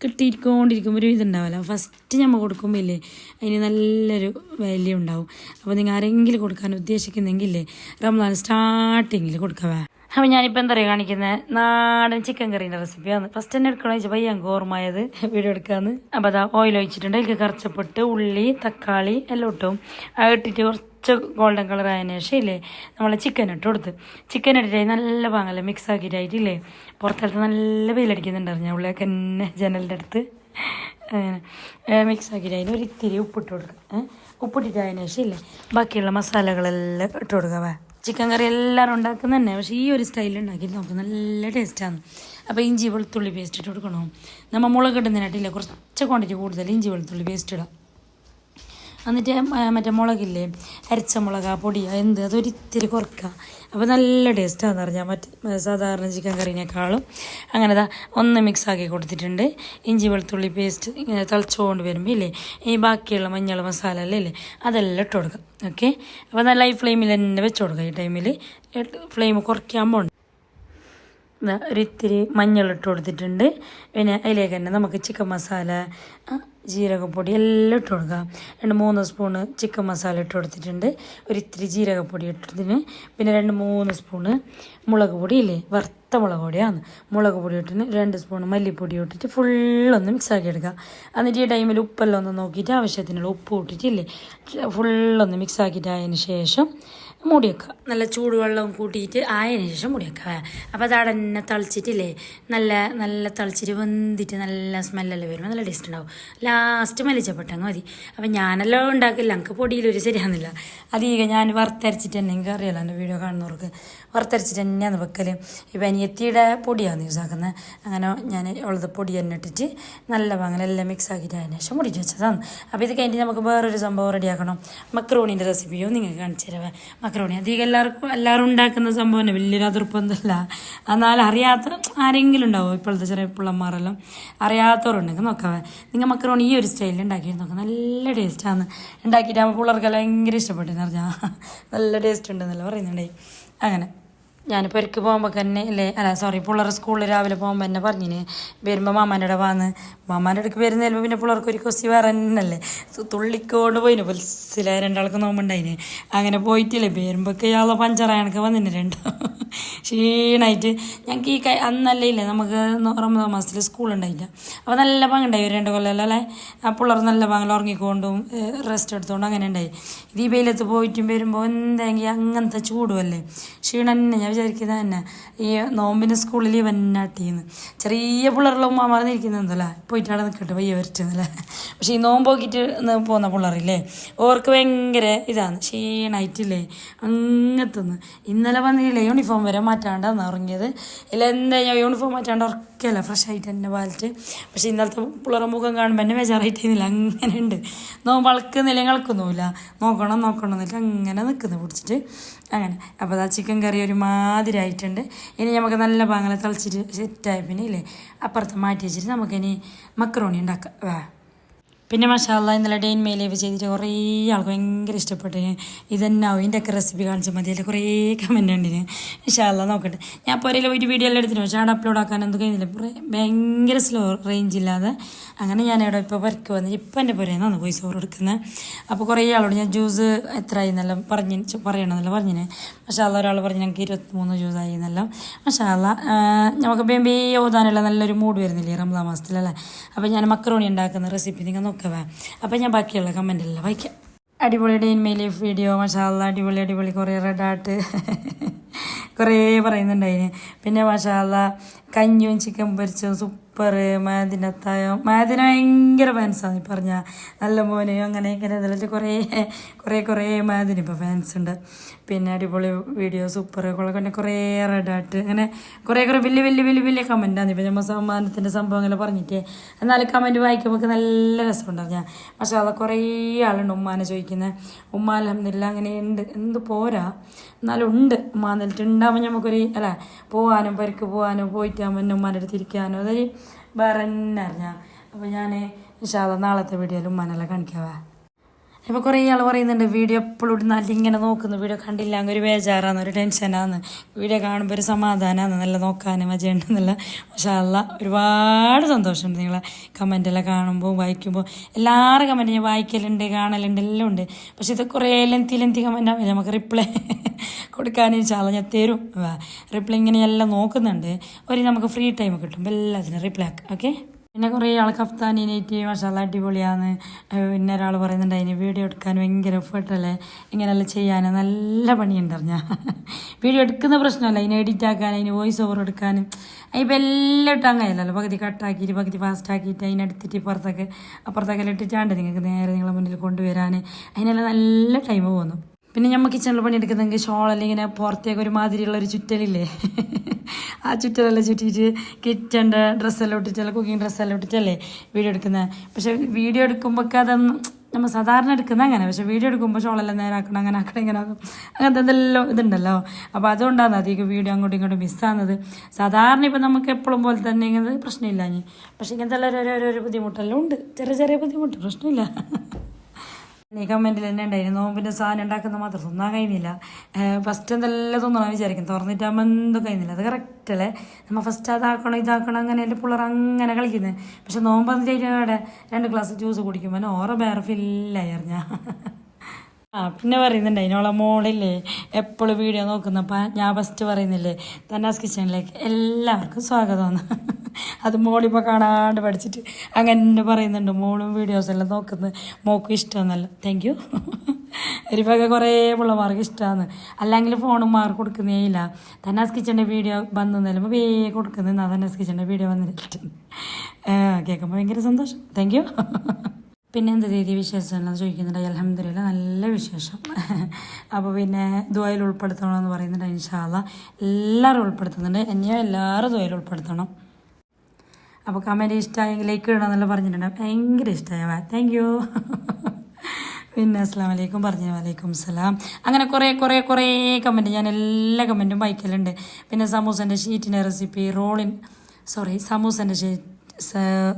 കിട്ടിയിരിക്കൊണ്ടിരിക്കുമ്പോൾ ഒരു ഇതുണ്ടാവില്ല ഫസ്റ്റ് നമ്മൾ കൊടുക്കുമ്പോൾ ഇല്ലേ അതിന് നല്ലൊരു വാല്യൂ ഉണ്ടാവും. അപ്പോൾ നിങ്ങൾ ആരെങ്കിലും കൊടുക്കാൻ ഉദ്ദേശിക്കുന്നെങ്കിലേ റംസാൻ സ്റ്റാർട്ടിങ്ങിൽ കൊടുക്കവേ അപ്പം ഞാനിപ്പോൾ എന്താ പറയുക കാണിക്കുന്നത് നാടൻ ചിക്കൻ കറീന്റെ റെസിപ്പിയാണ് ഫസ്റ്റ് തന്നെ എടുക്കണമെന്ന് വെച്ചാൽ പയ്യങ്ക് ഓർമ്മയത് വീഡിയോ എടുക്കാമെന്ന് അപ്പോൾ അതാ ഓയിൽ ഒഴിച്ചിട്ടുണ്ട്. എനിക്ക് കറച്ചപ്പെട്ട് ഉള്ളി തക്കാളി എല്ലാം ഇട്ടും. അത് ഇട്ടിട്ട് കുറച്ച് ഗോൾഡൻ കളർ ആയതിനു ശേഷം ഇല്ലേ നമ്മൾ ചിക്കൻ ഇട്ട് കൊടുത്ത്. ചിക്കൻ ഇട്ടിട്ട് നല്ല പാങ്ങല്ല മിക്സ് ആക്കിയിട്ടായിട്ടില്ലേ. പുറത്തെടുത്ത് നല്ല വെയിലടിക്കുന്നുണ്ടായിരുന്നു ഉള്ളിലേക്ക് തന്നെ ജനലിന്റെ അടുത്ത്. അങ്ങനെ മിക്സ് ആക്കിയിട്ട് അതിന് ഒരു ഇത്തിരി ഉപ്പിട്ട് കൊടുക്കുക? ഉപ്പിട്ടിട്ട് അതിന് ശേഷം ഇല്ലേ ബാക്കിയുള്ള മസാലകളെല്ലാം ഇട്ട് കൊടുക്കുക ചിക്കൻ കറി എല്ലാവരും ഉണ്ടാക്കുന്ന തന്നെ പക്ഷേ ഈ ഒരു സ്റ്റൈലിൽ ഉണ്ടാക്കി നമുക്ക് നല്ല ടേസ്റ്റാണ് അപ്പോൾ ഇഞ്ചി വെളുത്തുള്ളി പേസ്റ്റ് ഇട്ട് കൊടുക്കണം. നമ്മൾ മുളക് ഇടുന്നതിനായിട്ടില്ല കുറച്ച് ക്വാണ്ടിറ്റി കൂടുതൽ ഇഞ്ചി വെളുത്തുള്ളി പേസ്റ്റ് ഇടാം. എന്നിട്ട് മറ്റേ മുളകില്ലേ? അരച്ച മുളക് പൊടി എന്ത്? അതൊരിത്തിരി കുറക്കുക അപ്പോൾ നല്ല ടേസ്റ്റാണെന്ന് പറഞ്ഞാൽ മറ്റ് സാധാരണ ചിക്കൻ കറീനേക്കാളും. അങ്ങനെ ദാ ഒന്ന് മിക്സ് ആക്കി കൊടുത്തിട്ടുണ്ട്. ഇഞ്ചി വെളുത്തുള്ളി പേസ്റ്റ് ഇങ്ങനെ തിളച്ചുകൊണ്ട് വരുമ്പോൾ ഇല്ലേ? ഈ ബാക്കിയുള്ള മഞ്ഞൾ മസാല അല്ലേ ഇല്ലേ? അതെല്ലാം ഇട്ട് കൊടുക്കുക ഓക്കെ അപ്പോൾ നല്ല ഹൈ ഫ്ലെയിമിൽ തന്നെ വെച്ച് കൊടുക്കുക ഈ ടൈമിൽ ഫ്ലെയിം കുറയ്ക്കാൻ ദാ ഒരിത്തിരി മഞ്ഞളിട്ട് കൊടുത്തിട്ടുണ്ട്. പിന്നെ അതിലേക്ക് തന്നെ നമുക്ക് ചിക്കൻ മസാല ജീരകപ്പൊടി എല്ലാം ഇട്ട് കൊടുക്കാം. രണ്ട് മൂന്ന് സ്പൂണ് ചിക്കൻ മസാല ഇട്ട് കൊടുത്തിട്ടുണ്ട്. ഒരിത്തിരി ജീരകപ്പൊടി ഇട്ടതിന് പിന്നെ രണ്ട് മൂന്ന് സ്പൂണ് മുളക് പൊടി ഇല്ലേ? വറുത്ത മുളക് പൊടിയാണ്. മുളക് പൊടി ഇട്ടിന് രണ്ട് സ്പൂൺ മല്ലിപ്പൊടി ഇട്ടിട്ട് ഫുള്ളൊന്ന് മിക്സാക്കി എടുക്കുക എന്നിട്ട് ഈ ടൈമിൽ ഉപ്പെല്ലാം ഒന്ന് നോക്കിയിട്ട് ആവശ്യത്തിനുള്ള ഉപ്പ് ഇട്ടിട്ടില്ലേ ഫുള്ളൊന്ന് മിക്സ് ആക്കിയിട്ട് ശേഷം മൂടി വെക്കുക നല്ല ചൂടുവെള്ളം കൂട്ടിയിട്ട് ആയതിനു ശേഷം മൂടി വെക്കുക അപ്പോൾ അത് അവിടെ തന്നെ തളിച്ചിട്ടില്ലേ? നല്ല നല്ല തളിച്ചിട്ട് വെന്തിട്ട് നല്ല സ്മെല്ലെല്ലാം വരുമ്പോൾ നല്ല ടേസ്റ്റ് ഉണ്ടാവും. ലാസ്റ്റ് മലിച്ചപ്പെട്ടങ്ങ് മതി. അപ്പം ഞാനെല്ലാം ഉണ്ടാക്കില്ല. എനിക്ക് പൊടിയിലൊരു ശരിയാകുന്നില്ല അധികം ഞാൻ വറുത്തരച്ചിട്ട് തന്നെ എനിക്ക് അറിയാലോ എന്റെ വീഡിയോ കാണുന്നവർക്ക്. വറുത്തരച്ചിട്ട് തന്നെയാണ് വെക്കൽ ഇപ്പം അനിയത്തിയുടെ പൊടിയാണ് യൂസ് ആക്കുന്നത് അങ്ങനെ ഞാൻ ഉള്ളത് പൊടി തന്നെ ഇട്ടിട്ട് നല്ല വാങ്ങലെല്ലാം മിക്സ് ആക്കിയിട്ട് അതിന് ശേഷം മുടിച്ച് വെച്ചതാണ്. അപ്പോൾ ഇത് കഴിഞ്ഞിട്ട് നമുക്ക് വേറൊരു സംഭവം റെഡിയാക്കണം മക്രോണിന്റെ റെസിപ്പിയോ നിങ്ങൾക്ക് കാണിച്ചു തരാം മക്രോണി അധികം എല്ലാവർക്കും എല്ലാവരും ഉണ്ടാക്കുന്ന സംഭവം തന്നെ വലിയൊരു അതിർപ്പൊന്നുമില്ല എന്നാൽ അറിയാത്ത ആരെങ്കിലും ഉണ്ടാവും ഇപ്പോഴത്തെ ചെറിയ പിള്ളന്മാരെല്ലാം അറിയാത്തവരുണ്ടെങ്കിൽ നോക്കാവേ നിങ്ങൾ മക്രോണി ഈ ഒരു സ്റ്റൈലിൽ ഉണ്ടാക്കിയിട്ട് നോക്കാം നല്ല ടേസ്റ്റാണ് ഉണ്ടാക്കിയിട്ട് പിള്ളേർക്കെല്ലാം ഭയങ്കര ഇഷ്ടപ്പെട്ടെന്ന് പറഞ്ഞാൽ നല്ല ടേസ്റ്റ് ഉണ്ടെന്നല്ല പറയുന്നുണ്ടേ അങ്ങനെ. ഞാൻ പെരുക്ക് പോകുമ്പോൾ തന്നെ അല്ലേ? അല്ല സോറി പിള്ളേർ സ്കൂളിൽ രാവിലെ പോകുമ്പോൾ എന്നെ പറഞ്ഞിന് വരുമ്പോൾ അവിടെ വന്ന്. മാമാന്റെ അടുക്ക് വരുന്ന ചിലപ്പോൾ പിന്നെ പിള്ളേർക്ക് ഒരു കൊസി വേറെ തന്നെയല്ലേ? തുള്ളിക്കോണ്ട് പോയിന് പുൽസില രണ്ടാൾക്ക് നോമ്പുണ്ടായിന്. അങ്ങനെ പോയിട്ടില്ലേ വരുമ്പോഴൊക്കെ ഇയാളെ പഞ്ചറായണക്ക് വന്നിന് രണ്ടോ. ക്ഷീണമായിട്ട് ഞങ്ങൾക്ക് ഈ അന്നല്ലേ ഇല്ലേ നമുക്ക് റമദാൻ മാസത്തിൽ സ്കൂളുണ്ടായില്ല അപ്പോൾ നല്ല പങ്കുണ്ടായി ഒരു രണ്ട് കൊല്ലം അല്ലേ? ആ പിള്ളേർ നല്ല പങ്കൽ ഉറങ്ങിക്കൊണ്ടും റെസ്റ്റ് എടുത്തുകൊണ്ടും അങ്ങനെ ഉണ്ടായി. ഇത് ഈ വെയിലത്ത് പോയിട്ടും വരുമ്പോൾ എന്തെങ്കിൽ അങ്ങനത്തെ ചൂടുമല്ലേ ക്ഷീണം തന്നെ. ഞാൻ വിചാരിക്കുന്നത് തന്നെ. ഈ നോമ്പിന് സ്കൂളിൽ വന്നാട്ടിന്ന് ചെറിയ പിള്ളേരെല്ലാം ഉമ്മ മറന്നിരിക്കുന്നുണ്ടല്ലേ പോയിട്ട് പോയിട്ടാണ് നിൽക്കട്ടെ പയ്യ വരട്ടെന്നല്ലേ പക്ഷേ ഈ നോമ്പ് നോക്കിയിട്ട് പോകുന്ന പിള്ളേരില്ലേ? ഓർക്ക് ഭയങ്കര ഇതാണ്. ക്ഷീണായിട്ടില്ലേ? അങ്ങത്തുനിന്ന് ഇന്നലെ വന്നില്ലേ യൂണിഫോം വരെ മാറ്റാണ്ടാണ് ഉറങ്ങിയത്. ഇല്ല എന്താ ഞാൻ യൂണിഫോം മാറ്റാണ്ട് ഉറക്കല്ല ഫ്രഷ് ആയിട്ട് തന്നെ പാലിട്ട് പക്ഷേ ഇന്നലത്തെ പിള്ളേരുടെ മുഖം കാണുമ്പോൾ എന്നെ ബേജാറായിട്ടില്ല അങ്ങനെ ഉണ്ട് നോമ്പ് വളക്കുന്നില്ല കളക്കൊന്നുമില്ല നോക്കണം നോക്കണം എന്നിട്ട് അങ്ങനെ നിൽക്കുന്നു. പിടിച്ചിട്ട് അങ്ങനെ. അപ്പോൾ ആ ചിക്കൻ കറി ഒരുമാതിരി ആയിട്ടുണ്ട്. ഇനി നമുക്ക് നല്ല പാങ്ങൾ തിളച്ചിട്ട് സെറ്റായി പിന്നെ ഇല്ലേ? അപ്പുറത്ത് മാറ്റി വെച്ചിട്ട് നമുക്കിനി മക്രോണി ഉണ്ടാക്കാം. വാ. പിന്നെ മഷാല്ല ഇന്നലെ ഡെയിൻ മേലേവ് ചെയ്തിട്ട് കുറേ ആൾക്ക് ഭയങ്കര ഇഷ്ടപ്പെട്ടു. ഇതന്നാവും ഇതിന്റെയൊക്കെ റെസിപ്പി കാണിച്ചാൽ മതി. അതിൽ കുറേ കമന്റ് ഉണ്ടിന് മഷാല്ല നോക്കട്ടെ. ഞാൻ പുരയിൽ പോയിട്ട് വീഡിയോ എല്ലാം എടുത്തിട്ട് പക്ഷേ അവിടെ അപ്ലോഡ് ആക്കാൻ ഒന്നും കഴിഞ്ഞില്ല. ഭയങ്കര സ്ലോ റേഞ്ച് ഇല്ലാതെ. അങ്ങനെ ഞാൻ ഇവിടെ ഇപ്പോൾ വരയ്ക്ക് വന്നത് ഇപ്പം എന്റെ പുരയെന്നാണ് പോയി ഓവർ എടുക്കുന്നത് അപ്പോൾ കുറേ ആളോട് ഞാൻ ജ്യൂസ് എത്ര എന്നെല്ലാം പറഞ്ഞ് പറയണമെന്നല്ല പറഞ്ഞിന്. മഷാല്ല ഒരാൾ പറഞ്ഞ് ഞങ്ങൾക്ക് ഇരുപത്തിമൂന്ന് ജ്യൂസ് ആയി എന്നെല്ലാം മഷാല്ല നമുക്ക് ബേബി ഓതാനുള്ള നല്ലൊരു മൂഡ് വരുന്നില്ലേ റംലാ മാസത്തിലല്ലേ? അപ്പോൾ ഞാൻ മക്കറോണി ഉണ്ടാക്കുന്ന റെസിപ്പി നിങ്ങൾ നോക്കവേ അപ്പോൾ ഞാൻ ബാക്കിയുള്ള കമന്റെല്ലാം വായിക്കാം. അടിപൊളി ഡെയിൻമേ ലൈഫ് വീഡിയോ മഷാല്ല അടിപൊളി അടിപൊളി. കുറേ റെഡ് ആർട്ട് കുറേ പറയുന്നുണ്ടായിന്. പിന്നെ മഷാല്ല കഞ്ഞും ചിക്കൻ പൊരിച്ചും സൂപ്പർ മാതിനത്തായം മാതിന ഭയങ്കര ഫാൻസാണ് പറഞ്ഞ നല്ല മോന് അങ്ങനെ ഇങ്ങനെ ഇതിൽ കുറേ കുറേ കുറേ മാതിന് ഇപ്പോൾ ഫാൻസ് ഉണ്ട്. പിന്നെ അടിപൊളി വീഡിയോ സൂപ്പർ പിന്നെ കുറേ റെഡായിട്ട് അങ്ങനെ കുറേ കുറേ വലിയ വലിയ വലിയ വലിയ കമന്റാണ് ഇപ്പോൾ നമ്മൾ സമ്മാനത്തിന്റെ സംഭവങ്ങൾ പറഞ്ഞിട്ട് എന്നാലും കമന്റ് വായിക്കുമ്പോൾ നല്ല രസമുണ്ടാവും ഞാൻ പക്ഷേ അത് കുറേ ആളുണ്ട് ഉമ്മാനെ ചോദിക്കുന്നത് ഉമ്മ അലഹമില്ല അങ്ങനെ ഉണ്ട് എന്ത് പോരാ? എന്നാലും ഉണ്ട്. ഉമ്മ എന്നിട്ട് ഉണ്ടാകുമ്പോൾ നമുക്കൊരു അല്ല പോകാനും പരിക്ക് പോകാനും പോയിട്ടാകുമ്പോൾ ഉമ്മാന്റെ അടുത്ത് ഇരിക്കാനോ. അതൊരു വേറെ തന്നെ അറിഞ്ഞ അപ്പോൾ ഞാൻ ഇഷാദ നാളത്തെ വീഡിയോയിൽ ഉമ്മാനെല്ലാം കാണിക്കാവേ. ഇപ്പോൾ കുറേ ആൾ പറയുന്നുണ്ട് വീഡിയോ എപ്പോഴും ഇടുന്നാലും ഇങ്ങനെ നോക്കുന്നു. വീഡിയോ കണ്ടില്ല അങ്ങ് ഒരു ബേജാറാന്ന് ഒരു ടെൻഷനാന്ന്. വീഡിയോ കാണുമ്പോൾ ഒരു സമാധാനമാണ് നല്ല നോക്കാനും മജയുണ്ടെന്നല്ല പക്ഷേ അല്ല ഒരുപാട് സന്തോഷമുണ്ട് നിങ്ങളെ കമന്റെല്ലാം കാണുമ്പോൾ വായിക്കുമ്പോൾ എല്ലാവരും കമന്റ് ഞാൻ വായിക്കലുണ്ട് കാണലുണ്ട് എല്ലാം ഉണ്ട്. പക്ഷെ ഇത് കുറേ ലെന്തി ലെന്തി കമന്റ് ആവില്ല നമുക്ക് റിപ്ലൈ കൊടുക്കാനും ചാള ഞാൻ തരും. റിപ്ലൈ ഇങ്ങനെ എല്ലാം നോക്കുന്നുണ്ട്. ഒരു നമുക്ക് ഫ്രീ ടൈം കിട്ടുമ്പോൾ എല്ലാത്തിനും റിപ്ലൈ ആക്കാം ഓക്കെ പിന്നെ കുറേ ആൾ കഫ്താനിനേറ്റ് മസാല അടിപൊളിയാണ് ഏഹ് പിന്നെ ഒരാൾ പറയുന്നുണ്ട് അതിന് വീഡിയോ എടുക്കാൻ ഭയങ്കര എഫേർട്ടല്ലേ ഇങ്ങനെയെല്ലാം ചെയ്യാൻ നല്ല പണിയുണ്ടറിഞ്ഞ. വീഡിയോ എടുക്കുന്ന പ്രശ്നമല്ല. അതിനെ എഡിറ്റ് ആക്കാൻ അതിന് വോയിസ് ഓവർ എടുക്കാനും ഇപ്പം എല്ലാം ഇട്ട് അങ്ങനെയല്ലല്ലോ. പകുതി കട്ടാക്കിയിട്ട് പകുതി ഫാസ്റ്റ് ആക്കിയിട്ട് അതിനെടുത്തിട്ട് ഇപ്പുറത്തൊക്കെ അപ്പുറത്തൊക്കെ ഇട്ടിട്ടാണ്ട് നിങ്ങൾക്ക് നേരെ നിങ്ങളെ മുന്നിൽ കൊണ്ടുവരാൻ. അതിനെല്ലാം നല്ല ടൈം പോകുന്നു. പിന്നെ നമ്മൾ കിച്ചണിൽ പണിയെടുക്കുന്നെങ്കിൽ ഷോളെല്ലാം ഇങ്ങനെ പുറത്തേക്ക് ഒരു മാതിരിയുള്ള ഒരു ചുറ്റലില്ലേ? ആ ചുറ്റലെല്ലാം ചുറ്റിയിട്ട് കിച്ചന്റെ ഡ്രസ്സെല്ലാം ഇട്ടിട്ടല്ല കുക്കിംഗ് ഡ്രസ്സെല്ലാം ഇട്ടിട്ടല്ലേ വീഡിയോ എടുക്കുന്നത് പക്ഷേ വീഡിയോ എടുക്കുമ്പോഴൊക്കെ അതൊന്നും നമ്മൾ സാധാരണ എടുക്കുന്ന അങ്ങനെ. പക്ഷെ വീഡിയോ എടുക്കുമ്പോൾ ഷോളെല്ലാം നേരാക്കണം അങ്ങനെ ആക്കണം ഇങ്ങനെ അങ്ങനത്തെ എന്തെല്ലാം ഇതുണ്ടല്ലോ. അപ്പോൾ അതുകൊണ്ടാണ് അധികം വീഡിയോ അങ്ങോട്ടും ഇങ്ങോട്ടും മിസ്സാകുന്നത് സാധാരണ ഇപ്പോൾ നമുക്ക് എപ്പോഴും പോലെ തന്നെ ഇങ്ങനെ പ്രശ്നമില്ല ഇനി. പക്ഷേ ഇങ്ങനത്തെ എല്ലാവരും ഒരു ബുദ്ധിമുട്ടെല്ലാം ഉണ്ട്. ചെറിയ ചെറിയ ബുദ്ധിമുട്ട് പ്രശ്നമില്ല. ഈ കമന്റിൽ തന്നെ ഉണ്ടായിരുന്നു. നോമ്പിന്റെ സാധനം ഉണ്ടാക്കുന്ന മാത്രം തിന്നാൻ കഴിയുന്നില്ല ഫസ്റ്റ് എന്തെല്ലാം തിന്നണം വിചാരിക്കും. തുറന്നിട്ടാകുമ്പോൾ എന്തും കഴിയുന്നില്ല അത് കറക്റ്റ് അല്ലേ? നമ്മൾ ഫസ്റ്റ് അതാക്കണം ഇതാക്കണം അങ്ങനെ എന്റെ പിള്ളേർ അങ്ങനെ കളിക്കുന്നത് പക്ഷെ നോമ്പ് വന്നിട്ട് അവിടെ രണ്ട് ഗ്ലാസ് ജ്യൂസ് കുടിക്കുമ്പോൾ ഓറ വേറെ ഫില്ലായി അറിഞ്ഞാ. ആ പിന്നെ പറയുന്നുണ്ട് അതിനോളെ മോളില്ലേ എപ്പോഴും വീഡിയോ നോക്കുന്നപ്പോൾ ഞാൻ ഫസ്റ്റ് പറയുന്നില്ലേ തന്നാസ് കിച്ചണിലേക്ക് എല്ലാവർക്കും സ്വാഗതമാണ് അത് മോളിപ്പോൾ കാണാണ്ട് പഠിച്ചിട്ട് അങ്ങനെ പറയുന്നുണ്ട് മോളും വീഡിയോസ് എല്ലാം നോക്കുന്നത് മോക്കും ഇഷ്ടമെന്നല്ല. താങ്ക് യു ഒരുപാട് കുറേ പിള്ളമാർക്ക് ഇഷ്ടമാണ്. അല്ലെങ്കിൽ ഫോണും മാർക്ക് കൊടുക്കുന്നേ ഇല്ല. തന്നാസ് കിച്ചന്റെ വീഡിയോ വന്നു നിലമ്പോൾ വേഗം കൊടുക്കുന്നത് തന്നാസ് കിച്ചന്റെ വീഡിയോ വന്നിട്ടുണ്ട് കേൾക്കുമ്പോൾ ഭയങ്കര സന്തോഷം. താങ്ക് യു പിന്നെ എന്ത് രീതി വിശേഷമാണെന്ന് ചോദിക്കുന്നുണ്ട്. അലഹമ്മദില്ല നല്ല വിശേഷം. അപ്പോൾ പിന്നെ ദ്വയിൽ ഉൾപ്പെടുത്തണമെന്ന് പറയുന്നുണ്ട് ഇൻഷാല്ല എല്ലാവരും ഉൾപ്പെടുത്തുന്നുണ്ട്. എന്നെയോ എല്ലാവരും ദ്വയിൽ ഉൾപ്പെടുത്തണം. അപ്പോൾ കമന്റ് ഇഷ്ടമായെങ്കിൽ ലൈക്ക് ഇടണമെന്നെല്ലാം പറഞ്ഞിട്ടുണ്ട്. ഭയങ്കര ഇഷ്ടമായ താങ്ക് യു പിന്നെ അസ്സാം വലൈക്കും പറഞ്ഞു വലൈക്കും സലാം അങ്ങനെ കുറേ കുറേ കുറേ കമന്റ് ഞാൻ എല്ലാ കമന്റും വായിക്കലുണ്ട്. പിന്നെ സമൂസന്റെ ഷീറ്റിന്റെ റെസിപ്പി റോളിൻ സോറി സമൂസന്റെ ഷീറ്റ്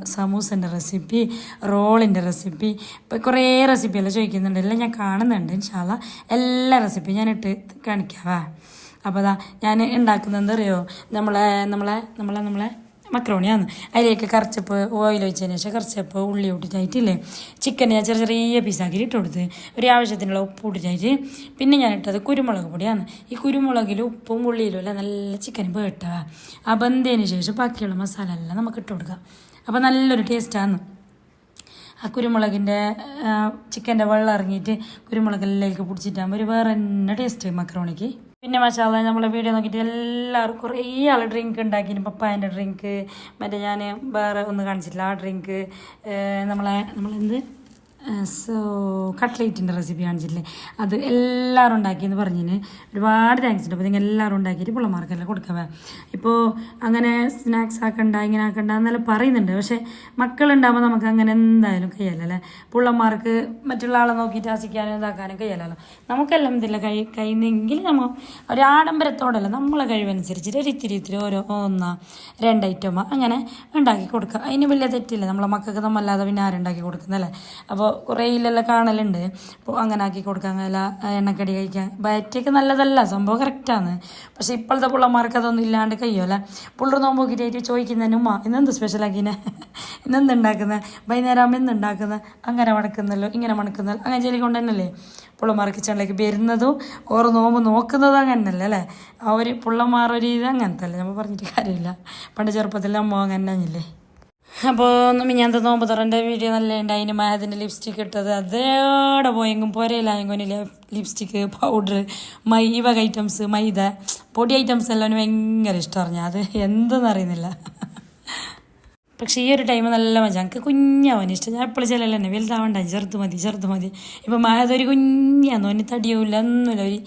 സമൂസന്റെ റെസിപ്പി റോളിന്റെ റെസിപ്പി ഇപ്പോൾ കുറേ റെസിപ്പിയെല്ലാം ചോദിക്കുന്നുണ്ട്. എല്ലാം ഞാൻ കാണുന്നുണ്ട് ഇൻഷാല്ല എല്ലാ റെസിപ്പിയും ഞാൻ ഇട്ട് കാണിക്കാവാ. അപ്പോൾ അതാ ഞാൻ ഉണ്ടാക്കുന്നത് അറിയോ നമ്മളെ നമ്മളെ നമ്മളെ നമ്മളെ മക്രോണിയാണ്. അതിലേക്ക് കറച്ചപ്പ് ഓയിൽ ഒഴിച്ചതിന് ശേഷം കറച്ചപ്പ് ഉള്ളി ഇട്ടിട്ടായിട്ടില്ലേ ചിക്കൻ ഞാൻ ചെറിയ ചെറിയ പീസാക്കി ഇട്ട് കൊടുത്ത് ഒരു ആവശ്യത്തിനുള്ള ഉപ്പ് ഇട്ടിട്ടായിട്ട് പിന്നെ ഞാൻ ഇട്ടത് കുരുമുളക് പൊടിയാണ്. ഈ കുരുമുളകിൽ ഉപ്പും ഉള്ളിയിലും എല്ലാം നല്ല ചിക്കൻ പേട്ടുക ആ ബന്ധതിന് ശേഷം ബാക്കിയുള്ള മസാല എല്ലാം നമുക്ക് ഇട്ട് കൊടുക്കാം. അപ്പോൾ നല്ലൊരു ടേസ്റ്റാണ് ആ കുരുമുളകിന്റെ ചിക്കന്റെ വെള്ളം ഇറങ്ങിയിട്ട് കുരുമുളകെല്ലാം പിടിച്ചിട്ടാകുമ്പോൾ ഒരു വേറെ തന്നെ ടേസ്റ്റ് മക്രോണിക്ക്. പിന്നെ മസാല നമ്മളെ വീഡിയോ നോക്കിയിട്ട് എല്ലാവരും കുറേ ആൾ ഡ്രിങ്ക് ഉണ്ടാക്കിയിരുന്നു പപ്പായന്റെ ഡ്രിങ്ക് മറ്റേ ഞാൻ വേറെ ഒന്ന് കാണിച്ചിട്ടില്ല ആ ഡ്രിങ്ക് നമ്മളെ നമ്മളെന്ത്? സോ കട്ട്ലേറ്റിന്റെ റെസിപ്പി കാണിച്ചിട്ടില്ലേ? അത് എല്ലാവരും ഉണ്ടാക്കിയെന്ന് പറഞ്ഞിന്. ഒരുപാട് താങ്ക്സ് ഉണ്ട്. അപ്പോൾ നിങ്ങൾ എല്ലാവരും ഉണ്ടാക്കിയിട്ട് പിള്ളമാർക്കെല്ലാം കൊടുക്കവേ ഇപ്പോൾ അങ്ങനെ സ്നാക്സ് ആക്കണ്ട ഇങ്ങനെ ആക്കണ്ട എന്നെല്ലാം പറയുന്നുണ്ട്. പക്ഷേ മക്കളുണ്ടാകുമ്പോൾ നമുക്ക് അങ്ങനെ എന്തായാലും കഴിയല്ല പിള്ളമാർക്ക് മറ്റുള്ള ആളെ നോക്കിയിട്ട് ആസിക്കാനും ഇതാക്കാനും കഴിയല്ലോ നമുക്കെല്ലാം ഇതില്ല കഴി കഴിയുന്നെങ്കിൽ നമ്മൾ ഒരു ആഡംബരത്തോടല്ല നമ്മളെ കഴിവനുസരിച്ചിട്ട് ഒരു ഇത്തിരി ഇത്തിരി ഓരോ ഒന്നാ രണ്ട് ഐറ്റം അങ്ങനെ ഉണ്ടാക്കി കൊടുക്കുക അതിന് വലിയ തെറ്റില്ല. നമ്മളെ മക്കൾക്ക് നമ്മളല്ലാതെ പിന്നെ ആരുണ്ടാക്കി കൊടുക്കുന്നല്ലേ അപ്പോൾ കുറേ ഇല്ലെല്ലാം കാണലുണ്ട്. അപ്പോൾ അങ്ങനെ ആക്കി കൊടുക്കാൻ നല്ല എണ്ണക്കടി കഴിക്കാൻ. ബയറ്റൊക്കെ നല്ലതല്ല സംഭവം കറക്റ്റാണ് പക്ഷേ ഇപ്പോഴത്തെ പിള്ളമാർക്ക് അതൊന്നും ഇല്ലാണ്ട് കഴിയുമല്ലേ പിള്ളേർ നോമ്പോക്കിട്ടായിട്ട് ചോദിക്കുന്നതിന് ഉമ്മ ഇന്നെന്ത് സ്പെഷ്യലാക്കിനെ ഇന്നെന്ത് ഉണ്ടാക്കുന്നത് വൈകുന്നേരം ആകുമ്പോൾ എന്ത് ഉണ്ടാക്കുന്നത് അങ്ങനെ മണക്കുന്നല്ലോ ഇങ്ങനെ മണക്കുന്നല്ലോ. അങ്ങനെ ചൊല്ലിക്കൊണ്ട് തന്നെയല്ലേ പിള്ളമാർ കിച്ചണിലേക്ക് വരുന്നതും ഓർ നോമ്പ് നോക്കുന്നതും അങ്ങനല്ലേ അല്ലേ? ആ ഒരു പിള്ളമാർ ഒരു ഇത് അങ്ങനത്തെ അല്ലേ നമ്മൾ പറഞ്ഞിട്ട് കാര്യമില്ല. പണ്ട് ചെറുപ്പത്തിൽ അമ്മ അങ്ങനെ തന്നെയല്ലേ അപ്പോൾ ഞാൻ നോമ്പ് തുറന്റെ വീഡിയോ നല്ല ഉണ്ട് അതിന് മഹതിന്റെ ലിപ്സ്റ്റിക് ഇട്ടത് അതേടെ പോയെങ്കും പോരയിലായെങ്കിലും ലിപ്സ്റ്റിക്ക് പൗഡർ മൈ ഈ വക ഐറ്റംസ് മൈദ. പൊടി ഐറ്റംസ് എല്ലാം ഭയങ്കര ഇഷ്ടമാണ് അത് എന്തെന്ന് അറിയുന്നില്ല. പക്ഷേ ഈ ഒരു ടൈം നല്ല മജ. എനിക്ക് കുഞ്ഞാവാൻ ഇഷ്ടം. ഞാൻ എപ്പോഴും ചില തന്നെ വലുതാവണ്ട. ചെറുത് മതി ചെറുത് മതി. ഇപ്പം മഹതൊരു കുഞ്ഞാന്ന് ഓന് തടിയൂല്ല ഒന്നുമില്ല. ഒരു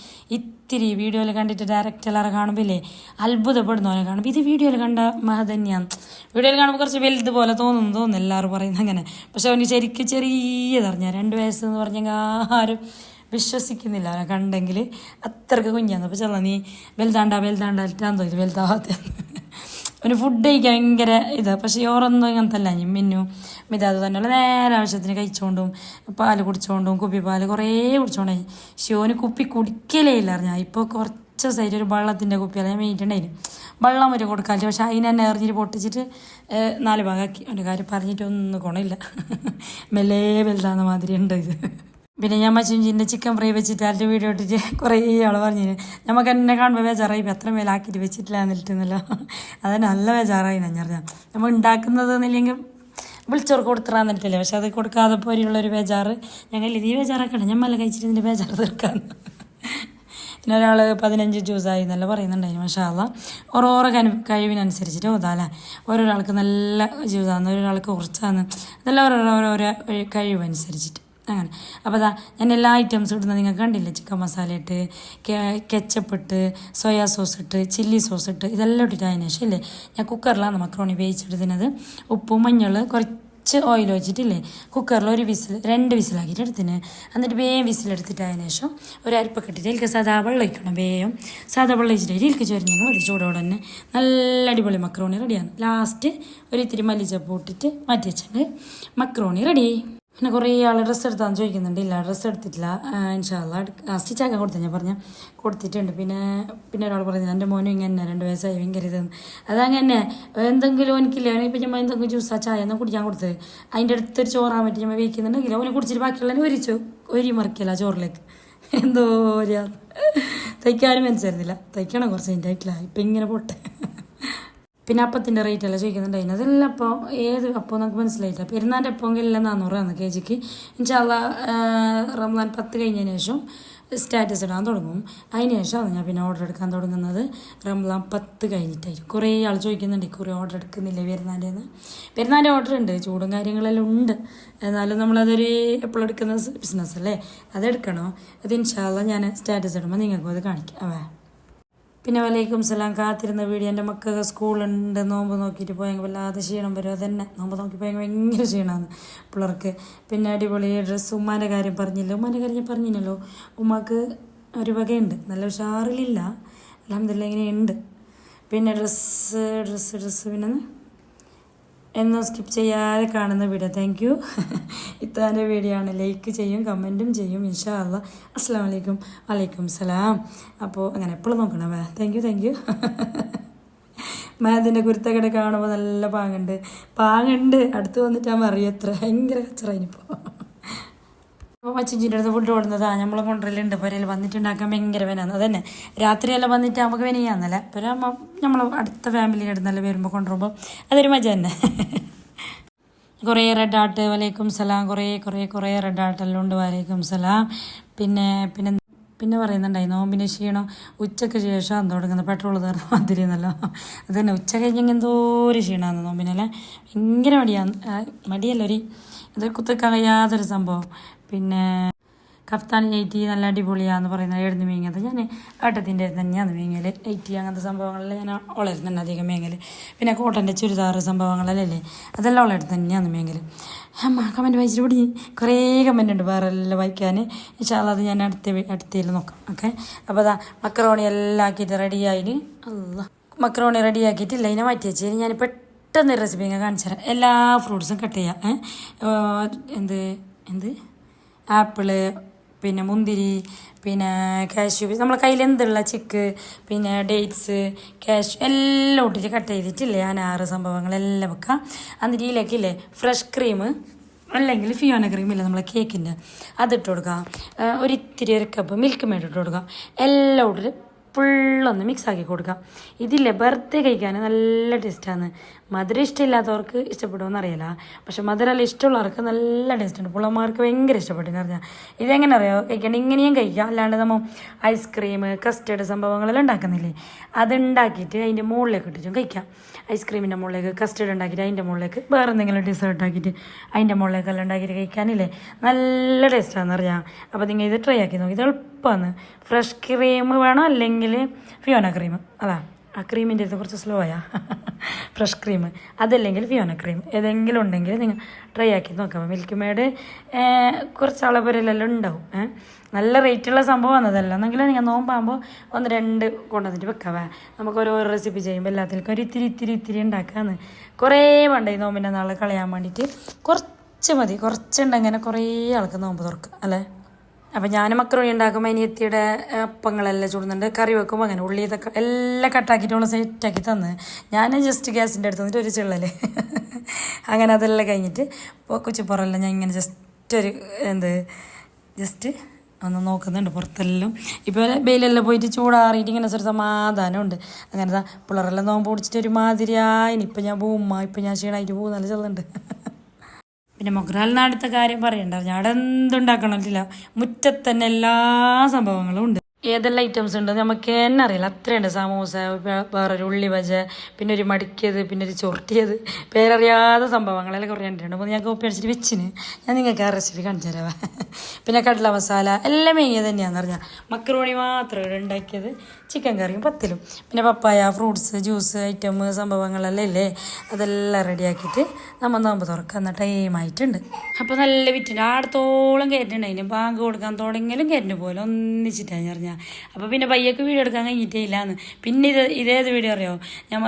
ഇത്തിരി വീഡിയോയിൽ കണ്ടിട്ട് ഡയറക്റ്റ് എല്ലാവരും കാണുമ്പോൾ അത്ഭുതപ്പെടുന്നവരെ കാണും. ഇത് വീഡിയോയിൽ കണ്ട മഹതന്യാണ് വീഡിയോയിൽ കാണുമ്പോൾ കുറച്ച് വലുത് പോലെ തോന്നുന്നു തോന്നുന്നു എല്ലാവരും പറയുന്നത് അങ്ങനെ. പക്ഷെ അവന് ശരിക്കും ചെറിയതറിഞ്ഞ രണ്ട് വയസ്സെന്ന് പറഞ്ഞെങ്കിൽ ആരും വിശ്വസിക്കുന്നില്ല. അവനെ കണ്ടെങ്കിൽ അത്രയ്ക്ക് കുഞ്ഞാന്ന്. അപ്പോൾ ചെല്ലാം നീ വലുതാണ്ട വലുതാണ്ടായിട്ടാന്ന് തോന്നി വലുതാവാത്ത? അവന് ഫുഡ് കഴിക്കാൻ ഭയങ്കര ഇതാ. പക്ഷെ ഓറൊന്നും ഇങ്ങനത്തെ അല്ല ഞാൻ മിന്നു മിതാത് തന്നെയുള്ള നേരെ ആവശ്യത്തിന് കഴിച്ചുകൊണ്ടും പാൽ കുടിച്ചുകൊണ്ടും കുപ്പി പാൽ കുറേ കുടിച്ചുകൊണ്ടായി ശിവന് കുപ്പി കുടിക്കലേ ഇല്ല അറിഞ്ഞാൽ ഇപ്പോൾ കുറച്ച് സൈഡ് ഒരു വെള്ളത്തിന്റെ കുപ്പിയല്ല ഞാൻ മേയിട്ടുണ്ടായിരുന്നു വെള്ളം വരെ കൊടുക്കാറില്ല. പക്ഷെ അതിനെ തന്നെ എറിഞ്ഞിട്ട് പൊട്ടിച്ചിട്ട് നാല് ഭാഗമാക്കി അവന്റെ കാര്യം പറഞ്ഞിട്ട് ഒന്നും ഗുണമില്ല. മെല്ലെ വലുതാകുന്ന മാതിരി ഉണ്ട് ഇത്. പിന്നെ ഞാൻ മച്ചുഞ്ചിന്റെ ചിക്കൻ ഫ്രൈ വെച്ചിട്ട് അതിന്റെ വീഡിയോ ഇട്ടിട്ട് കുറേ ആൾ പറഞ്ഞു നമുക്ക് എന്നെ കാണുമ്പോൾ ബേജാറായി എത്ര മേലാക്കിയിട്ട് വെച്ചിട്ടില്ല എന്നിട്ടുന്നല്ലോ. അത് നല്ല ബേജാറായി ഞാൻ പറഞ്ഞാൽ നമ്മൾ ഉണ്ടാക്കുന്നത് എന്നില്ലെങ്കിൽ വിളിച്ചവർക്ക് കൊടുത്തറാന്നിട്ടില്ല പക്ഷെ അത് കൊടുക്കാതെ പോലെയുള്ളൊരു ബേജാറ്. ഞങ്ങൾ നീ ബേജാറാക്കണ്ട. ഞാൻ മല കഴിച്ചിട്ട് ഇതിന്റെ ബേജാറ് തീർക്കാൻ. പിന്നെ ഒരാൾ പതിനഞ്ച് ജ്യൂസായി എന്നല്ല പറയുന്നുണ്ടായിരുന്നു അതാ ഓരോരോ കനു കഴിവിനനുസരിച്ചിട്ട് ഓതാല്ലേ? ഓരോരാൾക്ക് നല്ല ജ്യൂസാന്ന് ഒരാൾക്ക് കുറച്ചാന്ന്. അതെല്ലാം ഓരോരോ ഓരോരോ കഴിവനുസരിച്ചിട്ട്. അങ്ങനെ. അപ്പോൾ അതാ ഞാൻ എല്ലാ ഐറ്റംസും ഇടുന്നത് നിങ്ങൾക്ക് കണ്ടില്ലേ? ചിക്കൻ മസാല ഇട്ട് കെച്ചപ്പ് ഇട്ട് സോയാ സോസ് ഇട്ട് ചില്ലി സോസ് ഇട്ട് ഇതെല്ലാം ഇട്ടിട്ട് അതിന് ശേഷം ഇല്ലേ? ഞാൻ കുക്കറിലാണ് മക്രോണി വേവിച്ചെടുത്തിനത് ഉപ്പും മഞ്ഞൾ കുറച്ച് ഓയിൽ വെച്ചിട്ടില്ലേ കുക്കറിൽ ഒരു വിസിൽ രണ്ട് വിസിലാക്കിയിട്ട് എടുത്തിന്. എന്നിട്ട് വേഗം വിസിലെടുത്തിട്ട് അതിന് ശേഷം ഒരു അരിപ്പൊക്കെ ഇട്ടിട്ട് എനിക്ക് സാധാ വെള്ളം ഒഴിക്കണം വേഗം. സാധാ വെള്ളം ഒഴിച്ചിട്ട് എനിക്ക് ചൊരിഞ്ഞെങ്കിൽ മതി ചൂടോടെ തന്നെ. നല്ല അടിപൊളി മക്രോണി റെഡിയാണ് ലാസ്റ്റ് ഒരു ഇത്തിരി മല്ലിച്ചപ്പ് ഇട്ടിട്ട് മാറ്റി വെച്ചിട്ട് മക്രോണി റെഡി പിന്നെ കുറേ ആൾ ഡ്രസ്സ് എടുത്താന്ന് ചോദിക്കുന്നുണ്ട്. ഇല്ല ഡ്രസ്സ് എടുത്തിട്ടില്ല. ഇൻഷാല്ല സ്റ്റിച്ചാക്കാൻ കൊടുത്ത ഞാൻ പറഞ്ഞ. കൊടുത്തിട്ടുണ്ട്. പിന്നെ പിന്നെ ഒരാൾ പറഞ്ഞു എന്റെ മോനും ഇങ്ങനെ രണ്ട് വയസ്സായി ഭയങ്കര ഇതെന്ന്. അതങ്ങനെ എന്തെങ്കിലും എനിക്കില്ല ഇപ്പം ഞാൻ എന്തെങ്കിലും ജ്യൂസാ ചായ എന്നാൽ കുടിക്കാൻ കൊടുത്തത് അതിന്റെ അടുത്തൊരു ചോറാൻ പറ്റി ഞാൻ വയ്ക്കുന്നുണ്ടെങ്കിൽ അവനെ കുടിച്ചിട്ട് ബാക്കിയുള്ളതിനെ ഒരിച്ചു. ഒരി മറിക്കല ചോറിലേക്ക്. എന്തോ തയ്ക്കാനും മനസ്സിലായിരുന്നില്ല തയ്ക്കണം കുറച്ച് എന്റെ ആയിട്ടില്ല. ഇപ്പം ഇങ്ങനെ പോട്ടെ. പിന്നെ അപ്പത്തിന്റെ റേറ്റ് എല്ലാം ചോദിക്കുന്നുണ്ടായിരുന്നു അതെല്ലാം അപ്പോൾ ഏത് അപ്പോൾ നമുക്ക് മനസ്സിലായില്ല. പെരുന്നാന്റെ അപ്പമെങ്കിൽ എല്ലാം നാന്നൂറാണ് കെ ജിക്ക്. ഇൻഷാല്ല റംസാൻ പത്ത് കഴിഞ്ഞതിന് ശേഷം സ്റ്റാറ്റസ് ഇടാൻ തുടങ്ങും. അതിന് ശേഷമാണ് ഞാൻ പിന്നെ ഓർഡർ എടുക്കാൻ തുടങ്ങുന്നത്. റംസാൻ പത്ത് കഴിഞ്ഞിട്ടായിരിക്കും. കുറേ ആൾ ചോദിക്കുന്നുണ്ട് കുറേ ഓർഡർ എടുക്കുന്നില്ലേ പെരുന്നാന്റെ പെരുന്നാന്റെ ഓർഡർ ഉണ്ട് ചൂടും കാര്യങ്ങളെല്ലാം ഉണ്ട്. എന്നാലും നമ്മളതൊരു എപ്പോഴും എടുക്കുന്ന ബിസിനസ് അല്ലേ? അതെടുക്കണോ അത് ഇൻഷാല്ല ഞാൻ സ്റ്റാറ്റസ് ഇടുമ്പോൾ നിങ്ങൾക്കും അത് കാണിക്കാം. അവേ പിന്നെ വലൈക്കും സലാം കാത്തിരുന്ന വീഡിയോ എന്റെ മക്കൾക്ക് സ്കൂളുണ്ട് നോമ്പ് നോക്കിയിട്ട് പോയെങ്കിൽ വല്ലാതെ ക്ഷീണം വരും. അതന്നെ നോമ്പ് നോക്കി പോയെങ്കിൽ ഭയങ്കര ക്ഷീണമാണ് പിള്ളേർക്ക്. പിന്നെ അടിപൊളി ഡ്രസ്സ് ഉമ്മാന്റെ കാര്യം പറഞ്ഞില്ല? ഉമ്മാന്റെ കാര്യം ഞാൻ പറഞ്ഞില്ലല്ലോ. ഉമ്മാക്ക് ഒരു വകയുണ്ട്. നല്ല ഉഷാറിലില്ല. അലഹമില്ല ഇങ്ങനെ ഉണ്ട്. പിന്നെ ഡ്രസ്സ് ഡ്രസ്സ് ഡ്രസ്സ് പിന്നെ എന്നും സ്കിപ്പ് ചെയ്യാതെ കാണുന്ന വീഡിയോ താങ്ക് യു ഇത്താന്റെ വീഡിയോ ആണ്. ലൈക്ക് ചെയ്യും കമന്റും ചെയ്യും ഇൻഷാ അല്ല അസ്സാം വലൈക്കും വലൈക്കും സലാം. അപ്പോൾ അങ്ങനെ എപ്പോഴും നോക്കണം താങ്ക് യു താങ്ക് യു മാതിന്റെ കുരുത്തക്കട കാണുമ്പോൾ നല്ല പാങ്ങുണ്ട്. പാങ്ങുണ്ട്. അടുത്ത് വന്നിട്ടാകുമ്പോൾ അറിയത്ര ഭയങ്കര ഭയങ്കര കച്ചറയിനിപ്പോൾ അപ്പോൾ അച്ഛന്റെ അടുത്ത് ഫുഡ് കൊടുന്നതാ നമ്മൾ കൊണ്ടുവരലുണ്ട് പുരയിൽ വന്നിട്ടുണ്ടാക്കാൻ ഭയങ്കര വേനാന്ന് അതന്നെ രാത്രിയെല്ലാം വന്നിട്ട് നമുക്ക് വിനയാന്നല്ല പിന്നെ നമ്മൾ അടുത്ത ഫാമിലി അടുത്ത് വരുമ്പോൾ കൊണ്ടുവരുമ്പോൾ അതൊരു മജ തന്നെ. കുറേ റെഡ് ആർട്ട് വലൈക്കും സലാം. കുറേ കുറേ കുറേ റെഡ് ആർട്ടെല്ലാം ഉണ്ട്. വലൈക്കും സലാം. പിന്നെ പിന്നെ പിന്നെ പറയുന്നുണ്ടായി. നോമ്പിനെ ക്ഷീണം. ഉച്ചയ്ക്ക് ശേഷം തുടങ്ങുന്നത് പെട്രോൾ തീർന്ന മാതിരി എന്നല്ലോ. അത് തന്നെ. ഉച്ച കഴിഞ്ഞെങ്കിൽ എന്തോ ഒരു ക്ഷീണമാണ് നോമ്പിനല്ലേ ഭയങ്കര മടിയാണ് മടിയല്ല ഒരു? ഇത് കുത്തക്കാൻ കഴിയാത്തൊരു സംഭവം. പിന്നെ കഫ്താൻ എയ്റ്റി നല്ല അടിപൊളിയാന്ന് പറയുന്നത് എഴുന്ന മേങ്ങത് ഞാൻ ഏട്ടത്തിന്റെ തന്നെയാണ് മേങ്ങൽ എയ്റ്റി അങ്ങനത്തെ സംഭവങ്ങളിൽ ഞാൻ ഓളരുന്ന് തന്നെ അധികം മേങ്ങൽ പിന്നെ കോട്ടന്റെ ചുരിദാർ സംഭവങ്ങളല്ലേ അതെല്ലാം ഓളെടുത്ത് തന്നെയാണ് മേങ്ങൽ അമ്മ കമന്റ് വായിച്ചിട്ട് പിടി. കുറേ കമന്റ് ഉണ്ട് വേറെ എല്ലാം വായിക്കാൻ. ഇൻഷാല്ല അത് ഞാൻ അടുത്ത അടുത്തതിൽ നോക്കാം. ഓക്കെ? അപ്പോൾ അതാ മക്രോണി എല്ലാം ആക്കിയിട്ട് റെഡിയായി അല്ല മക്രോണി റെഡിയാക്കിയിട്ടില്ല ഇതിനെ മാറ്റി വെച്ച് ഞാൻ പെട്ടെന്ന് റെസിപ്പി കാണിച്ചു തരാം. എല്ലാ ഫ്രൂട്ട്സും കട്ട് ചെയ്യാം. എന്ത്? എന്ത്? ആപ്പിൾ പിന്നെ മുന്തിരി പിന്നെ കാഷ്യൂ നമ്മളെ കയ്യിൽ എന്തുള്ള ചിക്ക് പിന്നെ ഡേറ്റ്സ് കാഷ്യൂ എല്ലാം ഇട്ടിട്ട് കട്ട് ചെയ്തിട്ടില്ലേ അനാറ് സംഭവങ്ങളെല്ലാം വെക്കാം. എന്നിട്ട് ഇതിലേക്കില്ലേ ഫ്രഷ് ക്രീം അല്ലെങ്കിൽ ഫിയോന ക്രീം ഇല്ല നമ്മളെ കേക്കിന്റെ അതിട്ട് കൊടുക്കാം. ഒരിത്തിരി ഒരു കപ്പ് മിൽക്ക് മേഡ് ഇട്ട് കൊടുക്കാം. എല്ലാം ഇട്ടിട്ട് ഫുള്ളൊന്ന് മിക്സ് ആക്കി കൊടുക്കാം. ഇതില്ലേ ബർത്ത്ഡേ കഴിക്കാൻ നല്ല ടേസ്റ്റാണ് മധുരം ഇഷ്ടമില്ലാത്തവർക്ക് ഇഷ്ടപ്പെടുമെന്ന് അറിയില്ല പക്ഷെ മധുരമെല്ലാം ഇഷ്ടമുള്ളവർക്ക് നല്ല ടേസ്റ്റുണ്ട് പുള്ളമാർക്ക് ഭയങ്കര ഇഷ്ടപ്പെട്ടെന്ന് പറഞ്ഞാൽ ഇതെങ്ങനെ അറിയോ കഴിക്കേണ്ട ഇങ്ങനെയും കഴിക്കാം. അല്ലാണ്ട് നമ്മൾ ഐസ്ക്രീം കസ്റ്റേർഡ് സംഭവങ്ങളെല്ലാം ഉണ്ടാക്കുന്നില്ലേ? അതുണ്ടാക്കിയിട്ട് അതിന്റെ മുകളിലേക്ക് ഇട്ടിട്ടും കഴിക്കാം. ഐസ്ക്രീമിന്റെ മുകളിലേക്ക് കസ്റ്റേർഡ് ഉണ്ടാക്കിയിട്ട് അതിന്റെ മുകളിലേക്ക് വേറെ എന്തെങ്കിലും ഡിസേർട്ട് ആക്കിയിട്ട് അതിന്റെ മുകളിലേക്കെല്ലാം ഉണ്ടാക്കിയിട്ട് കഴിക്കാനില്ലേ? നല്ല ടേസ്റ്റാണെന്ന് അറിയാം അപ്പോൾ നിങ്ങൾ ഇത് ട്രൈ ആക്കി നോക്കി. ഇത് എളുപ്പമാണ് ഫ്രഷ് ക്രീം വേണം അല്ലെങ്കിൽ ഫിയോന ക്രീം അതാ ആ ക്രീമിന്റെ അടുത്ത് കുറച്ച് സ്ലോ ആയാ. ഫ്രഷ് ക്രീം അതല്ലെങ്കിൽ ഫിയോന ക്രീം ഏതെങ്കിലും ഉണ്ടെങ്കിൽ നിങ്ങൾ ട്രൈ ആക്കി നോക്കാം. മിൽക്ക് മേഡ് കുറച്ച് അളവരെല്ലാം ഉണ്ടാവും. നല്ല റേറ്റുള്ള സംഭവം അതല്ല എന്നെങ്കിൽ നിങ്ങൾ നോമ്പാകുമ്പോൾ ഒന്ന് രണ്ട് കൊണ്ടുവന്നിട്ട് വെക്കാവേ. നമുക്ക് ഓരോ റെസിപ്പി ചെയ്യുമ്പോൾ എല്ലാത്തിലും ഒരു ഇത്തിരി ഇത്തിരി ഇത്തിരി ഉണ്ടാക്കാന്ന്. കുറേ വേണ്ട ഈ നോമ്പിന്റെ നാളെ കളയാൻ വേണ്ടിയിട്ട്. കുറച്ച് മതി. കുറച്ചുണ്ടെങ്കിൽ കുറേ ആൾക്ക് നോമ്പ് തുറക്കുക. അല്ലേ? അപ്പം ഞാൻ മക്രോണി ഉണ്ടാക്കുമ്പോൾ അനിയത്തിയുടെ അപ്പങ്ങളെല്ലാം ചൂടുന്നുണ്ട്. കറി വെക്കുമ്പോൾ അങ്ങനെ ഉള്ളി ഇതൊക്കെ എല്ലാം കട്ടാക്കിയിട്ടുള്ള സെറ്റാക്കി തന്ന്. ഞാൻ ജസ്റ്റ് ഗ്യാസിന്റെ അടുത്ത് വന്നിട്ട് ഒരു ചിള്ളൽ അങ്ങനെ അതെല്ലാം കഴിഞ്ഞിട്ട് കൊച്ചുപ്പുറമെല്ലാം ഞാൻ ഇങ്ങനെ ജസ്റ്റ് ഒരു എന്ത് ജസ്റ്റ് ഒന്ന് നോക്കുന്നുണ്ട് പുറത്തെല്ലാം. ഇപ്പോൾ വെയിലെല്ലാം പോയിട്ട് ചൂടാറിയിട്ട് ഇങ്ങനെ ഒരു സമാധാനമുണ്ട്. അങ്ങനെ പിള്ളേരെല്ലാം നോമ്പ് പിടിച്ചിട്ട് ഒരു മാതിരിയായിന് ഇപ്പം ഞാൻ പോവുമ്മ ഇപ്പം ഞാൻ ക്ഷീണമായിട്ട് പോകുന്നല്ല ചെല്ലുന്നുണ്ട് പിന്നെ മൊഗ്രാലിന് അടുത്ത കാര്യം പറയണ്ട. ഞാൻ എന്തുണ്ടാക്കണില്ല മുറ്റത്ത് തന്നെ എല്ലാ സംഭവങ്ങളും ഉണ്ട്. ഏതെല്ലാം ഐറ്റംസ് ഉണ്ട് നമുക്ക് തന്നെ അറിയില്ല. അത്രയുണ്ട്. സമൂസ വേറൊരു ഉള്ളി വജ പിന്നെ ഒരു മടിക്കിയത് പിന്നെ ഒരു ചുരുട്ടിയത് പേരറിയാതെ സംഭവങ്ങളെല്ലാം കുറേ കണ്ടിട്ടുണ്ട്. അപ്പോൾ ഞാൻ കോപ്പി അടിച്ചിട്ട് വെച്ചിന്. ഞാൻ നിങ്ങൾക്ക് ആ റെസിപ്പി കാണിച്ചു തരാം. പിന്നെ കടല മസാല എല്ലാം മെയ്യ തന്നെയാണെന്ന് പറഞ്ഞാൽ മക്രോണി മാത്രം ഉണ്ടാക്കിയത്. ചിക്കൻ കറിയും പത്തിലും. പിന്നെ പപ്പായ ഫ്രൂട്ട്സ് ജ്യൂസ് ഐറ്റം സംഭവങ്ങളെല്ലാം ഇല്ലേ? അതെല്ലാം റെഡിയാക്കിയിട്ട് നമ്മൾ നോമ്പ് തുറക്കുന്ന ടൈമായിട്ടുണ്ട് അപ്പോൾ നല്ല വിറ്റിന്റെ ആടത്തോളം കയറ്റുണ്ട്. അതിന് ബാങ്ക് കൊടുക്കാൻ തുടങ്ങിയാലും കയറ്റിന് പോലെ ഒന്നിച്ചിട്ടാണ് പറഞ്ഞാൽ അപ്പോൾ പിന്നെ പയ്യക്ക് വീഡിയോ എടുക്കാൻ കഴിഞ്ഞിട്ടേ ഇല്ലാന്ന്. പിന്നെ ഇത് ഇതേത് വീഡിയോ അറിയോ? ഞാൻ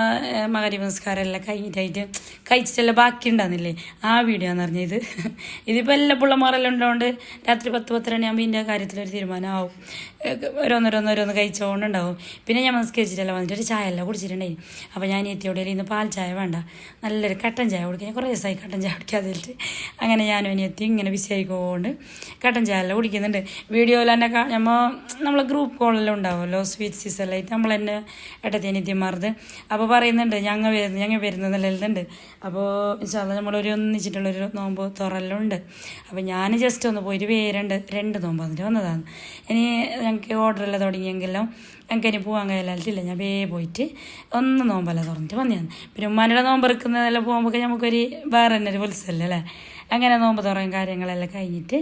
മകരി നമസ്കാരം എല്ലാം കഴിഞ്ഞിട്ടായിട്ട് കഴിച്ചിട്ടെല്ലാം ബാക്കി ഉണ്ടാകുന്നില്ലേ ആ വീഡിയോ എന്ന് പറഞ്ഞത്. ഇത് ഇതിപ്പോൾ എല്ലാ പിള്ളമാരെല്ലാം ഉണ്ടോണ്ട് രാത്രി പത്ത് പത്തരണിയാകുമ്പോൾ ഇതിന്റെ കാര്യത്തിലൊരു തീരുമാനമാവും. ഓരോന്നോരോന്നോരോന്ന് കഴിച്ചുകൊണ്ടുണ്ടാവും പിന്നെ ഞാൻ നമസ്കരിച്ചിട്ടെല്ലാം വന്നിട്ട് ഒരു ചായ എല്ലാം കുടിച്ചിട്ടുണ്ടായി. അപ്പോൾ ഞാൻ എത്തിയോടെ ഇന്ന് പാൽ ചായ വേണ്ട. നല്ലൊരു കട്ടൻ ചായ കുടിക്കാൻ. കുറേ ദിവസമായി കട്ടൻ ചായ കുടിക്കാതിട്ട് അങ്ങനെ ഞാനും ഇനി എത്തി ഇങ്ങനെ ബിസി ആയിക്കൊണ്ട് കട്ടൻ ചായ എല്ലാം കുടിക്കുന്നുണ്ട്. വീഡിയോയിൽ തന്നെ കാണുമ്പോൾ നമ്മളെ ഗ്രൂപ്പ് കോളെല്ലാം ഉണ്ടാവുമല്ലോ? സ്വീറ്റ് സീസലായിട്ട് നമ്മൾ തന്നെ ഏട്ടത്തി അനിയത്തിമാർത്. അപ്പോൾ പറയുന്നുണ്ട് ഞങ്ങൾ വരുന്നത് ഞങ്ങൾ വരുന്നതെല്ലാം എഴുതുന്നുണ്ട് അപ്പോൾ ഇൻഷാല്ല നമ്മളൊരു ഒന്നിച്ചിട്ടുള്ളൊരു നോമ്പ് തുറല്ലോ ഉണ്ട്. അപ്പോൾ ഞാൻ ജസ്റ്റ് ഒന്ന് പോയിട്ട് വേരണ്ട്. രണ്ട് നോമ്പ് വന്നിട്ട് വന്നതാണ്. ഇനി ഞങ്ങൾക്ക് ഓർഡറെല്ലാം തുടങ്ങിയെങ്കിലും ഞങ്ങൾക്ക് ഇനി പോകാൻ കഴിയില്ല ഞാൻ വേ പോയിട്ട് ഒന്ന് നോമ്പല്ല തുറന്നിട്ട് വന്നതാണ് പിന്നെ ഉമ്മാനോട് നോമ്പ് എടുക്കുന്നതെല്ലാം പോകുമ്പോൾ നമുക്കൊരു വേറെ തന്നെ ഒരു ഉത്സവമല്ലേ അല്ലേ? അങ്ങനെ നോമ്പ് തുറയും കാര്യങ്ങളെല്ലാം കഴിഞ്ഞിട്ട്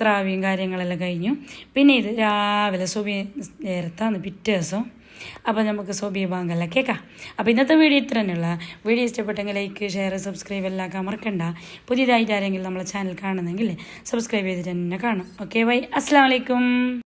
ദ്രാവിയും കാര്യങ്ങളെല്ലാം കഴിഞ്ഞു. പിന്നെ ഇത് രാവിലെ സുബി നേരത്താണ് പിറ്റേ ദിവസം. അപ്പോൾ നമുക്ക് സോബിയ ബാങ്കല്ല. കേൾക്കാം അപ്പോൾ ഇന്നത്തെ വീഡിയോ ഇത്ര തന്നെയുള്ള വീഡിയോ ഇഷ്ടപ്പെട്ടെങ്കിൽ ലൈക്ക് ഷെയർ സബ്സ്ക്രൈബ് എല്ലാം മറക്കണ്ട. പുതിയതായിട്ട് ആരെങ്കിലും നമ്മളെ ചാനൽ കാണുന്നെങ്കിൽ സബ്സ്ക്രൈബ് ചെയ്തിട്ട് തന്നെ കാണും. Okay bye. അസ്സാം വലൈക്കും